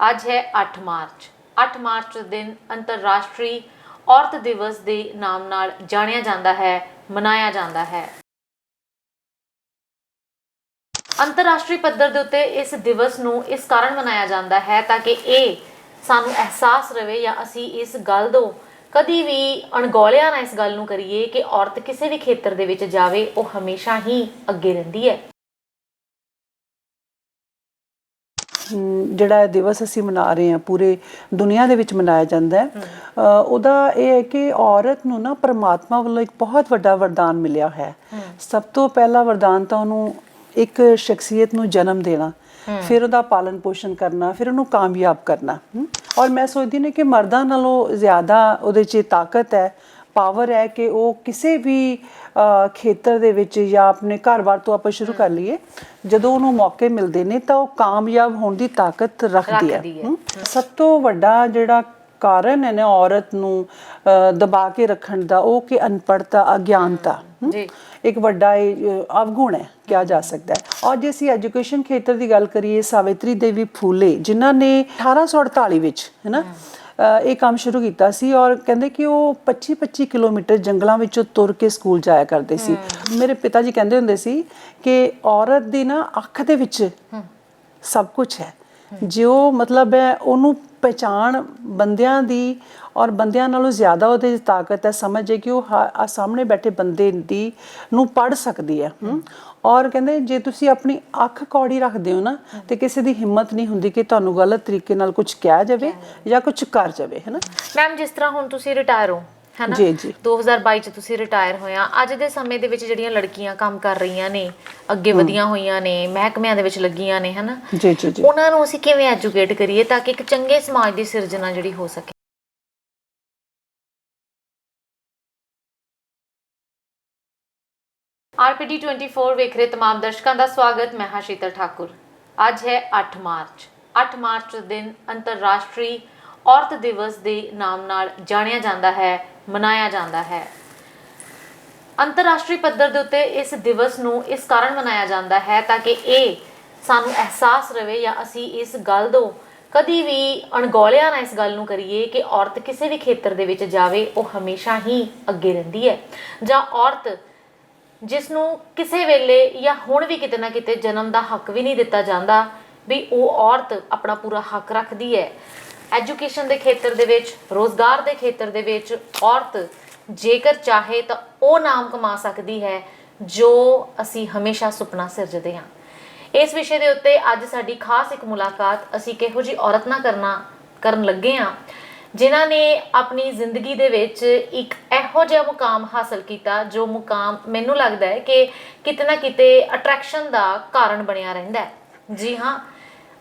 ਅੱਜ ਹੈ 8 March. 8 March ਦਿਨ ਅੰਤਰਰਾਸ਼ਟਰੀ ਔਰਤ ਦਿਵਸ ਦੇ ਨਾਮ ਨਾਲ ਜਾਣਿਆ ਜਾਂਦਾ ਹੈ, ਮਨਾਇਆ ਜਾਂਦਾ ਹੈ। ਅੰਤਰਰਾਸ਼ਟਰੀ ਪੱਧਰ ਦੇ ਉੱਤੇ ਇਸ ਦਿਵਸ ਨੂੰ ਇਸ ਕਾਰਨ ਮਨਾਇਆ ਜਾਂਦਾ ਹੈ ਤਾਂ ਕਿ ਇਹ ਸਾਨੂੰ ਅਹਿਸਾਸ ਰਵੇ ਜਾਂ ਅਸੀਂ ਇਸ ਗੱਲ ਤੋਂ ਕਦੀ ਵੀ ਅਣਗੌਲਿਆ ਨਾ ਇਸ ਗੱਲ ਨੂੰ ਕਰੀਏ ਕਿ ਔਰਤ ਕਿਸੇ ਵੀ ਖੇਤਰ ਦੇ ਵਿੱਚ ਜਾਵੇ, ਉਹ ਹਮੇਸ਼ਾ ਹੀ ਅੱਗੇ ਰਹਿੰਦੀ ਹੈ। ਜਿਹੜਾ ਇਹ ਦਿਵਸ ਅਸੀਂ ਮਨਾ ਰਹੇ ਹਾਂ, ਪੂਰੇ ਦੁਨੀਆ ਦੇ ਵਿੱਚ ਮਨਾਇਆ ਜਾਂਦਾ ਹੈ ਉਹਦਾ ਇਹ ਹੈ ਕਿ ਔਰਤ ਨੂੰ ਨਾ ਪਰਮਾਤਮਾ ਵੱਲੋਂ ਇੱਕ ਬਹੁਤ ਵੱਡਾ ਵਰਦਾਨ ਮਿਲਿਆ ਹੈ। ਸਭ ਤੋਂ ਪਹਿਲਾ ਵਰਦਾਨ ਤਾਂ ਉਹਨੂੰ ਇੱਕ ਸ਼ਖਸੀਅਤ ਨੂੰ ਜਨਮ ਦੇਣਾ, ਫਿਰ ਉਹਦਾ ਪਾਲਣ ਪੋਸ਼ਣ ਕਰਨਾ, ਫਿਰ ਉਹਨੂੰ ਕਾਮਯਾਬ ਕਰਨਾ ਔਰ ਮੈਂ ਸੋਚਦੀ ਨੇ ਕਿ ਮਰਦਾਂ ਨਾਲੋਂ ਜ਼ਿਆਦਾ ਉਹਦੇ 'ਚ ਤਾਕਤ ਹੈ ਪਾਵਰ ਹੈ ਕਿ ਉਹ ਕਿਸੇ ਵੀ ਖੇਤਰ ਦੇ ਵਿੱਚ ਜਾਂ ਆਪਣੇ ਘਰ-ਬਾਰ ਤੋਂ ਆਪਾਂ ਸ਼ੁਰੂ ਕਰ ਲਈਏ ਜਦੋਂ ਉਹਨੂੰ ਮੌਕੇ ਮਿਲਦੇ ਨੇ ਤਾਂ ਉਹ ਕਾਮਯਾਬ ਹੋਣ ਦੀ ਤਾਕਤ ਰੱਖਦੀ ਹੈ। ਸਭ ਤੋਂ ਵੱਡਾ ਜਿਹੜਾ ਕਾਰਨ ਹੈ ਨਾ ਔਰਤ ਨੂੰ ਦਬਾ ਕੇ ਰੱਖਣ ਦਾ ਉਹ ਕਿ ਅਨਪੜਤਾ ਅਗਿਆਨਤਾ। ਜੀ। ਇੱਕ ਵੱਡਾ ਅਵਗੁਣ ਹੈ ਕਿਹਾ ਜਾ ਸਕਦਾ ਹੈ। ਔਰ ਜੇ ਅਸੀਂ ਐਜੂਕੇਸ਼ਨ ਖੇਤਰ ਦੀ ਗੱਲ ਕਰੀਏ ਸਾਵਿਤਰੀ ਦੇਵੀ ਫੂਲੇ ਜਿਨ੍ਹਾਂ ਨੇ 1848 ਵਿੱਚ ਹੈ ਨਾ ਅ, ਇਹ ਕੰਮ ਸ਼ੁਰੂ ਕੀਤਾ ਸੀ ਔਰ ਕਹਿੰਦੇ ਕਿ ਉਹ 25 25 ਕਿਲੋਮੀਟਰ ਜੰਗਲਾਂ ਵਿੱਚੋਂ ਤੁਰ ਕੇ ਸਕੂਲ ਜਾਇਆ ਕਰਦੇ ਸੀ। ਮੇਰੇ ਪਿਤਾ ਜੀ ਕਹਿੰਦੇ ਹੁੰਦੇ ਸੀ ਕਿ ਔਰਤ ਦੀ ਨਾ ਅੱਖ ਦੇ ਵਿੱਚ ਸਭ ਕੁਝ ਹੈ। ਜੋ ਮਤਲਬ ਹੈ ਉਹਨੂੰ ਪਛਾਣ ਬੰਦਿਆਂ ਦੀ ਔਰ ਬੰਦਿਆਂ ਨਾਲੋਂ ਜ਼ਿਆਦਾ ਉਹਦੇ 'ਚ ਤਾਕਤ ਹੈ ਸਮਝ ਹੈ ਕਿ ਉਹ ਆ ਸਾਹਮਣੇ ਬੈਠੇ ਬੰਦੇ ਦੀ ਨੂੰ ਪੜ ਸਕਦੀ ਹੈ। ਔਰ ਕਹਿੰਦੇ ਜੇ ਤੁਸੀਂ ਆਪਣੀ ਅੱਖ ਕੌੜੀ ਰੱਖਦੇ ਹੋ ਨਾ ਤੇ ਕਿਸੇ ਦੀ ਹਿੰਮਤ ਨਹੀਂ ਹੁੰਦੀ ਕਿ ਤੁਹਾਨੂੰ ਗਲਤ ਤਰੀਕੇ ਨਾਲ ਕੁਝ ਕਿਹਾ ਜਾਵੇ ਜਾਂ ਕੁਝ ਕਰ ਜਾਵੇ ਹੈ ਨਾ? ਮੈਮ ਜਿਸ ਤਰ੍ਹਾਂ ਹੁਣ ਤੁਸੀਂ ਰਿਟਾਇਰ ਹੋ ਹੈਨਾ ਜੀ, ਜੀ। 2022 ਚ ਤੁਸੀਂ ਰਿਟਾਇਰ ਹੋਇਆ ਅੱਜ ਦੇ ਸਮੇਂ ਦੇ ਵਿੱਚ ਜਿਹੜੀਆਂ ਲੜਕੀਆਂ ਕੰਮ ਕਰ ਰਹੀਆਂ ਨੇ ਅੱਗੇ ਵਧੀਆਂ ਹੋਈਆਂ ਨੇ ਮਹਿਕਮਿਆਂ ਦੇ ਵਿੱਚ ਲੱਗੀਆਂ ਨੇ ਹੈਨਾ ਜੀ ਜੀ ਜੀ। ਉਹਨਾਂ ਨੂੰ ਅਸੀਂ ਕਿਵੇਂ ਐਜੂਕੇਟ ਕਰੀਏ ਤਾਂ ਕਿ ਇੱਕ ਚੰਗੇ ਸਮਾਜ ਦੀ ਸਿਰਜਣਾ ਜਿਹੜੀ ਹੋ ਸਕੇ? ਆਰਪੀਡੀ 24 ਵੇਖ ਰਹੇ ਤਮਾਮ ਦਰਸ਼ਕਾਂ ਦਾ ਸਵਾਗਤ, ਮੈਂ ਹਾਂ ਸ਼ੀਤਲ ਠਾਕੁਰ। ਅੱਜ ਹੈ 8 ਮਾਰਚ। 8 ਮਾਰਚ ਦਿਨ ਅੰਤਰਰਾਸ਼ਟਰੀ ਔਰਤ ਦਿਵਸ ਦੇ ਨਾਮ ਨਾਲ ਜਾਣਿਆ ਜਾਂਦਾ ਹੈ, ਮਨਾਇਆ ਜਾਂਦਾ ਹੈ। ਅੰਤਰਰਾਸ਼ਟਰੀ ਪੱਧਰ ਦੇ ਉੱਤੇ ਇਸ ਦਿਵਸ ਨੂੰ ਇਸ ਕਾਰਨ ਮਨਾਇਆ ਜਾਂਦਾ ਹੈ ਤਾਂ ਕਿ ਇਹ ਸਾਨੂੰ ਅਹਿਸਾਸ ਰਵੇ ਜਾਂ ਅਸੀਂ ਇਸ ਗੱਲ ਤੋਂ ਕਦੀ ਵੀ ਅਣਗੌਲਿਆ ਨਾ ਇਸ ਗੱਲ ਨੂੰ ਕਰੀਏ ਕਿ ਔਰਤ ਕਿਸੇ ਵੀ ਖੇਤਰ ਦੇ ਵਿੱਚ ਜਾਵੇ, ਉਹ ਹਮੇਸ਼ਾ ਹੀ ਅੱਗੇ ਰਹਿੰਦੀ ਹੈ। ਜਾਂ ਔਰਤ ਜਿਸ ਨੂੰ ਕਿਸੇ ਵੇਲੇ ਜਾਂ ਹੁਣ ਵੀ ਕਿਤੇ ਨਾ ਕਿਤੇ ਜਨਮ ਦਾ ਹੱਕ ਵੀ ਨਹੀਂ ਦਿੱਤਾ ਜਾਂਦਾ ਵੀ ਉਹ ਔਰਤ ਆਪਣਾ ਪੂਰਾ ਹੱਕ ਰੱਖਦੀ ਹੈ। ਐਜੂਕੇਸ਼ਨ ਦੇ ਖੇਤਰ ਦੇ ਵਿੱਚ, ਰੋਜ਼ਗਾਰ ਦੇ ਖੇਤਰ ਦੇ ਵਿੱਚ ਔਰਤ ਜੇਕਰ ਚਾਹੇ ਤਾਂ ਉਹ ਨਾਮ ਕਮਾ ਸਕਦੀ ਹੈ ਜੋ ਅਸੀਂ ਹਮੇਸ਼ਾ ਸੁਪਨਾ ਸਿਰਜਦੇ ਹਾਂ। ਇਸ ਵਿਸ਼ੇ ਦੇ ਉੱਤੇ ਅੱਜ ਸਾਡੀ ਖਾਸ ਇੱਕ ਮੁਲਾਕਾਤ ਅਸੀਂ ਕਿਹੋ ਜੀ ਔਰਤ ਨਾਲ ਕਰਨਾ ਕਰਨ ਲੱਗੇ ਹਾਂ। ਜਿਨ੍ਹਾਂ ਨੇ ਆਪਣੀ ਜ਼ਿੰਦਗੀ ਦੇ ਵਿੱਚ ਇੱਕ ਇਹੋ ਜਿਹਾ ਮੁਕਾਮ ਹਾਸਲ ਕੀਤਾ, ਜੋ ਮੁਕਾਮ ਮੈਨੂੰ ਲੱਗਦਾ ਹੈ ਕਿ ਕਿਤੇ ਨਾ ਕਿਤੇ ਅਟਰੈਕਸ਼ਨ ਦਾ ਕਾਰਨ ਬਣਿਆ ਰਹਿੰਦਾ ਹੈ। ਜੀ ਹਾਂ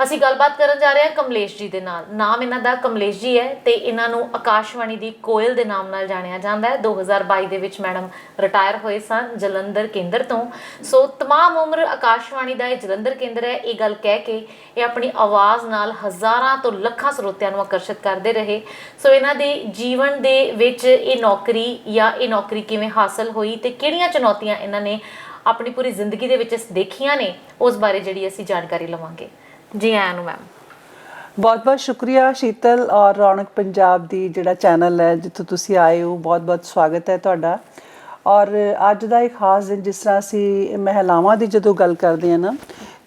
ਅਸੀਂ ਗੱਲਬਾਤ ਕਰਨ ਜਾ ਰਹੇ ਹਾਂ ਕਮਲੇਸ਼ ਜੀ ਦੇ ਨਾਲ ਨਾਮ ਇਹਨਾਂ ਦਾ ਕਮਲੇਸ਼ ਜੀ ਹੈ ਤੇ ਇਹਨਾਂ ਨੂੰ ਆਕਾਸ਼ਵਾਣੀ ਦੀ ਕੋਇਲ ਦੇ ਨਾਮ ਨਾਲ ਜਾਣਿਆ ਜਾਂਦਾ ਹੈ 2022 ਦੇ ਵਿੱਚ ਮੈਡਮ ਰਿਟਾਇਰ ਹੋਏ ਸਨ ਜਲੰਧਰ ਕੇਂਦਰ ਤੋਂ ਸੋ तमाम ਉਮਰ ਆਕਾਸ਼ਵਾਣੀ ਦਾ ਇਹ ਜਲੰਧਰ ਕੇਂਦਰ ਹੈ ਇਹ ਗੱਲ ਕਹਿ ਕੇ ਇਹ ਆਪਣੀ ਆਵਾਜ਼ ਨਾਲ ਹਜ਼ਾਰਾਂ ਤੋਂ ਲੱਖਾਂ ਸਰੋਤਿਆਂ ਨੂੰ ਆਕਰਸ਼ਿਤ ਕਰਦੇ ਰਹੇ ਸੋ ਇਹਨਾਂ ਦੇ ਜੀਵਨ ਦੇ ਵਿੱਚ ਇਹ ਨੌਕਰੀ ਜਾਂ ਇਹ ਨੌਕਰੀ ਕਿਵੇਂ ਹਾਸਲ ਹੋਈ ਤੇ ਕਿਹੜੀਆਂ ਚੁਣੌਤੀਆਂ ਇਹਨਾਂ ਨੇ ਆਪਣੀ ਪੂਰੀ ਜ਼ਿੰਦਗੀ ਦੇ ਵਿੱਚ ਦੇਖੀਆਂ ਨੇ ਉਸ ਬਾਰੇ ਜਿਹੜੀ ਅਸੀਂ ਜਾਣਕਾਰੀ ਲਵਾਂਗੇ ਜੀ ਆਇਆਂ ਨੂੰ ਮੈਮ ਬਹੁਤ ਬਹੁਤ ਸ਼ੁਕਰੀਆ ਸ਼ੀਤਲ ਔਰ ਰੌਣਕ ਪੰਜਾਬ ਦੀ ਜਿਹੜਾ ਚੈਨਲ ਹੈ ਜਿੱਥੋਂ ਤੁਸੀਂ ਆਏ ਹੋ ਬਹੁਤ ਬਹੁਤ ਸਵਾਗਤ ਹੈ ਤੁਹਾਡਾ। ਔਰ ਅੱਜ ਦਾ ਇੱਕ ਖਾਸ ਦਿਨ ਜਿਸ ਤਰ੍ਹਾਂ ਅਸੀਂ ਮਹਿਲਾਵਾਂ ਦੀ ਜਦੋਂ ਗੱਲ ਕਰਦੇ ਹਾਂ ਨਾ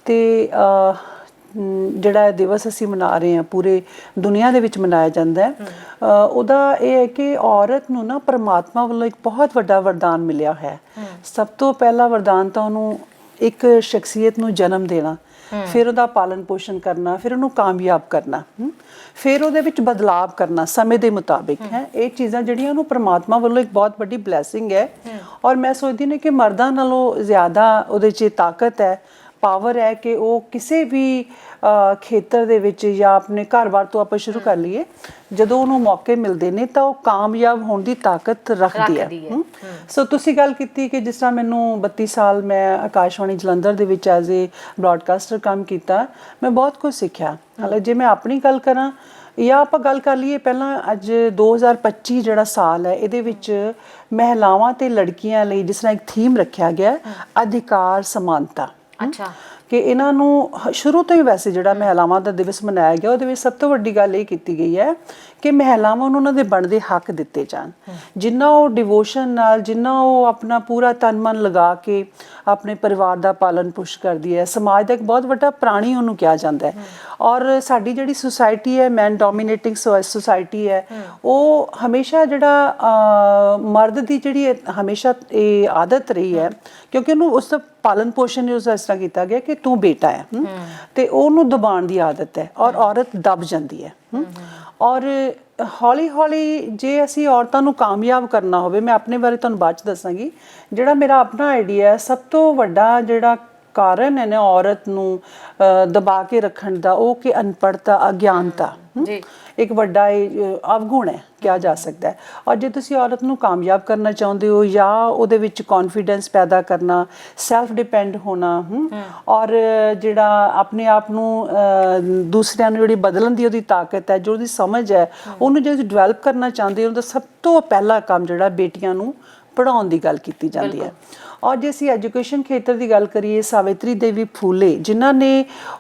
ਤੇ ਜਿਹੜਾ ਇਹ ਦਿਵਸ ਅਸੀਂ ਮਨਾ ਰਹੇ ਹਾਂ ਪੂਰੇ ਦੁਨੀਆ ਦੇ ਵਿੱਚ ਮਨਾਇਆ ਜਾਂਦਾ ਹੈ ਉਹਦਾ ਇਹ ਹੈ ਕਿ ਔਰਤ ਨੂੰ ਨਾ ਪਰਮਾਤਮਾ ਵੱਲੋਂ ਇੱਕ ਬਹੁਤ ਵੱਡਾ ਵਰਦਾਨ ਮਿਲਿਆ ਹੈ। ਸਭ ਤੋਂ ਪਹਿਲਾ ਵਰਦਾਨ ਤਾਂ ਉਹਨੂੰ ਇੱਕ ਸ਼ਖਸੀਅਤ ਨੂੰ ਜਨਮ ਦੇਣਾ ਫਿਰ ਉਹਦਾ ਪਾਲਣ ਪੋਸ਼ਣ ਕਰਨਾ ਫਿਰ ਉਹਨੂੰ ਕਾਮਯਾਬ ਕਰਨਾ। ਫਿਰ ਉਹਦੇ ਵਿੱਚ ਬਦਲਾਵ ਕਰਨਾ ਸਮੇਂ ਦੇ ਮੁਤਾਬਿਕ ਹੈ। ਇਹ ਚੀਜ਼ਾਂ ਜਿਹੜੀਆਂ ਉਹਨੂੰ ਪ੍ਰਮਾਤਮਾ ਵੱਲੋਂ ਇੱਕ ਬਹੁਤ ਵੱਡੀ ਬਲੇਸਿੰਗ ਹੈ। ਔਰ ਮੈਂ ਸੋਚਦੀ ਨੇ ਕਿ ਮਰਦਾਂ ਨਾਲੋਂ ਜ਼ਿਆਦਾ ਉਹਦੇ 'ਚ ਤਾਕਤ ਹੈ। ਪਾਵਰ ਹੈ ਕਿ ਉਹ ਕਿਸੇ ਵੀ ਖੇਤਰ ਦੇ ਵਿੱਚ ਜਾਂ ਆਪਣੇ ਘਰ-ਬਾਰ ਤੋਂ ਆਪਾਂ ਸ਼ੁਰੂ ਕਰ ਲਈਏ ਜਦੋਂ ਉਹਨੂੰ ਮੌਕੇ ਮਿਲਦੇ ਨੇ ਤਾਂ ਉਹ ਕਾਮਯਾਬ ਹੋਣ ਦੀ ਤਾਕਤ ਰੱਖਦੀ ਹੈ। ਸੋ ਤੁਸੀਂ ਗੱਲ ਕੀਤੀ ਕਿ ਜਿਸ ਤਰ੍ਹਾਂ ਮੈਨੂੰ 32 ਸਾਲ ਮੈਂ ਆਕਾਸ਼ਵਾਣੀ ਜਲੰਧਰ ਦੇ ਵਿੱਚ ਐਜ਼ ਏ ਬ੍ਰਾਡਕਾਸਟਰ ਕੰਮ ਕੀਤਾ ਮੈਂ ਬਹੁਤ ਕੁਝ ਸਿੱਖਿਆ। ਹਾਲੇ ਜੇ ਮੈਂ ਆਪਣੀ ਗੱਲ ਕਰਾਂ ਜਾਂ ਆਪਾਂ ਗੱਲ ਕਰ ਲਈਏ ਪਹਿਲਾਂ ਅੱਜ 2025 ਜਿਹੜਾ ਸਾਲ ਹੈ ਇਹਦੇ ਵਿੱਚ ਮਹਿਲਾਵਾਂ ਤੇ ਲੜਕੀਆਂ ਲਈ ਜਿਸ ਤਰ੍ਹਾਂ ਇੱਕ ਥੀਮ ਰੱਖਿਆ ਗਿਆ ਹੈ, ਅਧਿਕਾਰ ਸਮਾਨਤਾ। ਅੱਛਾ। ਕਿ ਇਹਨਾਂ ਨੂੰ ਹ- ਸ਼ੁਰੂ ਤੋਂ ਹੀ ਵੈਸੇ ਜਿਹੜਾ ਮਹਿਲਾਵਾਂ ਦਾ ਦਿਵਸ ਮਨਾਇਆ ਗਿਆ, ਉਹਦੇ ਵਿੱਚ ਸਭ ਤੋਂ ਵੱਡੀ ਗੱਲ ਇਹ ਕੀਤੀ ਗਈ ਹੈ ਕਿ ਮਹਿਲਾਵਾਂ ਨੂੰ ਉਹਨਾਂ ਦੇ ਬਣਦੇ ਹੱਕ ਦਿੱਤੇ ਜਾਣ। ਜਿੰਨਾ ਉਹ ਡਿਵੋਸ਼ਨ ਨਾਲ, ਜਿੰਨਾ ਉਹ ਆਪਣਾ ਪੂਰਾ ਤਨ ਮਨ ਲਗਾ ਕੇ ਆਪਣੇ ਪਰਿਵਾਰ ਦਾ ਪਾਲਣ ਪੋਸ਼ਣ ਕਰਦੀ ਹੈ, ਸਮਾਜ ਦਾ ਇੱਕ ਬਹੁਤ ਵੱਡਾ ਪ੍ਰਾਣੀ ਉਹਨੂੰ ਕਿਹਾ ਜਾਂਦਾ ਹੈ। ਔਰ ਸਾਡੀ ਜਿਹੜੀ ਸੁਸਾਇਟੀ ਹੈ ਮੈਨ ਡੋਮੀਨੇਟਿੰਗ ਸੁਸਾਇਟੀ ਹੈ, ਉਹ ਹਮੇਸ਼ਾ ਜਿਹੜਾ ਮਰਦ ਦੀ ਜਿਹੜੀ ਹਮੇਸ਼ਾ ਇਹ ਆਦਤ ਰਹੀ ਹੈ, ਕਿਉਂਕਿ ਉਹਨੂੰ ਉਸ ਦਾ ਪਾਲਣ ਪੋਸ਼ਣ ਹੀ ਉਸ ਇਸ ਤਰ੍ਹਾਂ ਕੀਤਾ ਗਿਆ ਕਿ ਤੂੰ ਬੇਟਾ ਹੈ ਤੇ ਉਹਨੂੰ ਦਬਾਉਣ ਦੀ ਆਦਤ ਹੈ ਔਰ ਔਰਤ ਦਬ ਜਾਂਦੀ ਹੈ। ਔਰ ਹੌਲੀ ਹੌਲੀ ਜੇ ਅਸੀਂ ਔਰਤਾਂ ਨੂੰ ਕਾਮਯਾਬ ਕਰਨਾ ਹੋਵੇ, ਮੈਂ ਆਪਣੇ ਬਾਰੇ ਤੁਹਾਨੂੰ ਬਾਅਦ ਚ ਦੱਸਾਂਗੀ। ਜਿਹੜਾ ਮੇਰਾ ਆਪਣਾ ਆਈਡੀਆ ਸਭ ਤੋਂ ਵੱਡਾ ਜਿਹੜਾ ਕਾਰਨ ਹੈ ਨਾ ਔਰਤ ਨੂੰ ਦਬਾ ਕੇ ਰੱਖਣ ਦਾ ਉਹ ਕਿ ਅਨਪੜਤਾ ਅਗਿਆਨਤਾ? ਜੀ। ਇੱਕ ਵੱਡਾ ਅਵਗੁਣ ਹੈ ਕਿਹਾ ਜਾ ਸਕਦਾ ਹੈ। ਔਰ ਜੇ ਤੁਸੀਂ ਔਰਤ ਨੂੰ ਕਾਮਯਾਬ ਕਰਨਾ ਚਾਹੁੰਦੇ ਹੋ ਜਾਂ ਉਹਦੇ ਵਿੱਚ ਕੌਨਫੀਡੈਂਸ ਪੈਦਾ ਕਰਨਾ ਸੈਲਫ ਡਿਪੈਂਡ ਹੋਣਾ ਔਰ ਜਿਹੜਾ ਆਪਣੇ ਆਪ ਨੂੰ ਦੂਸਰਿਆਂ ਨੂੰ ਜਿਹੜੀ ਬਦਲਣ ਦੀ ਉਹਦੀ ਤਾਕਤ ਹੈ ਜੋ ਉਹਦੀ ਸਮਝ ਹੈ ਉਹਨੂੰ ਜੇ ਤੁਸੀਂ ਡਿਵੈਲਪ ਕਰਨਾ ਚਾਹੁੰਦੇ ਹੋ ਤਾਂ ਸਭ ਤੋਂ ਪਹਿਲਾ ਕੰਮ ਜਿਹੜਾ ਬੇਟੀਆਂ ਨੂੰ ਪੜਾਉਣ ਦੀ ਗੱਲ ਕੀਤੀ ਜਾਂਦੀ ਹੈ। ਔਰ ਜੇ ਅਸੀਂ ਐਜੂਕੇਸ਼ਨ ਖੇਤਰ ਦੀ ਗੱਲ ਕਰੀਏ ਸਾਵਿਤਰੀ ਦੇਵੀ ਫੂਲੇ ਜਿਨ੍ਹਾਂ ਨੇ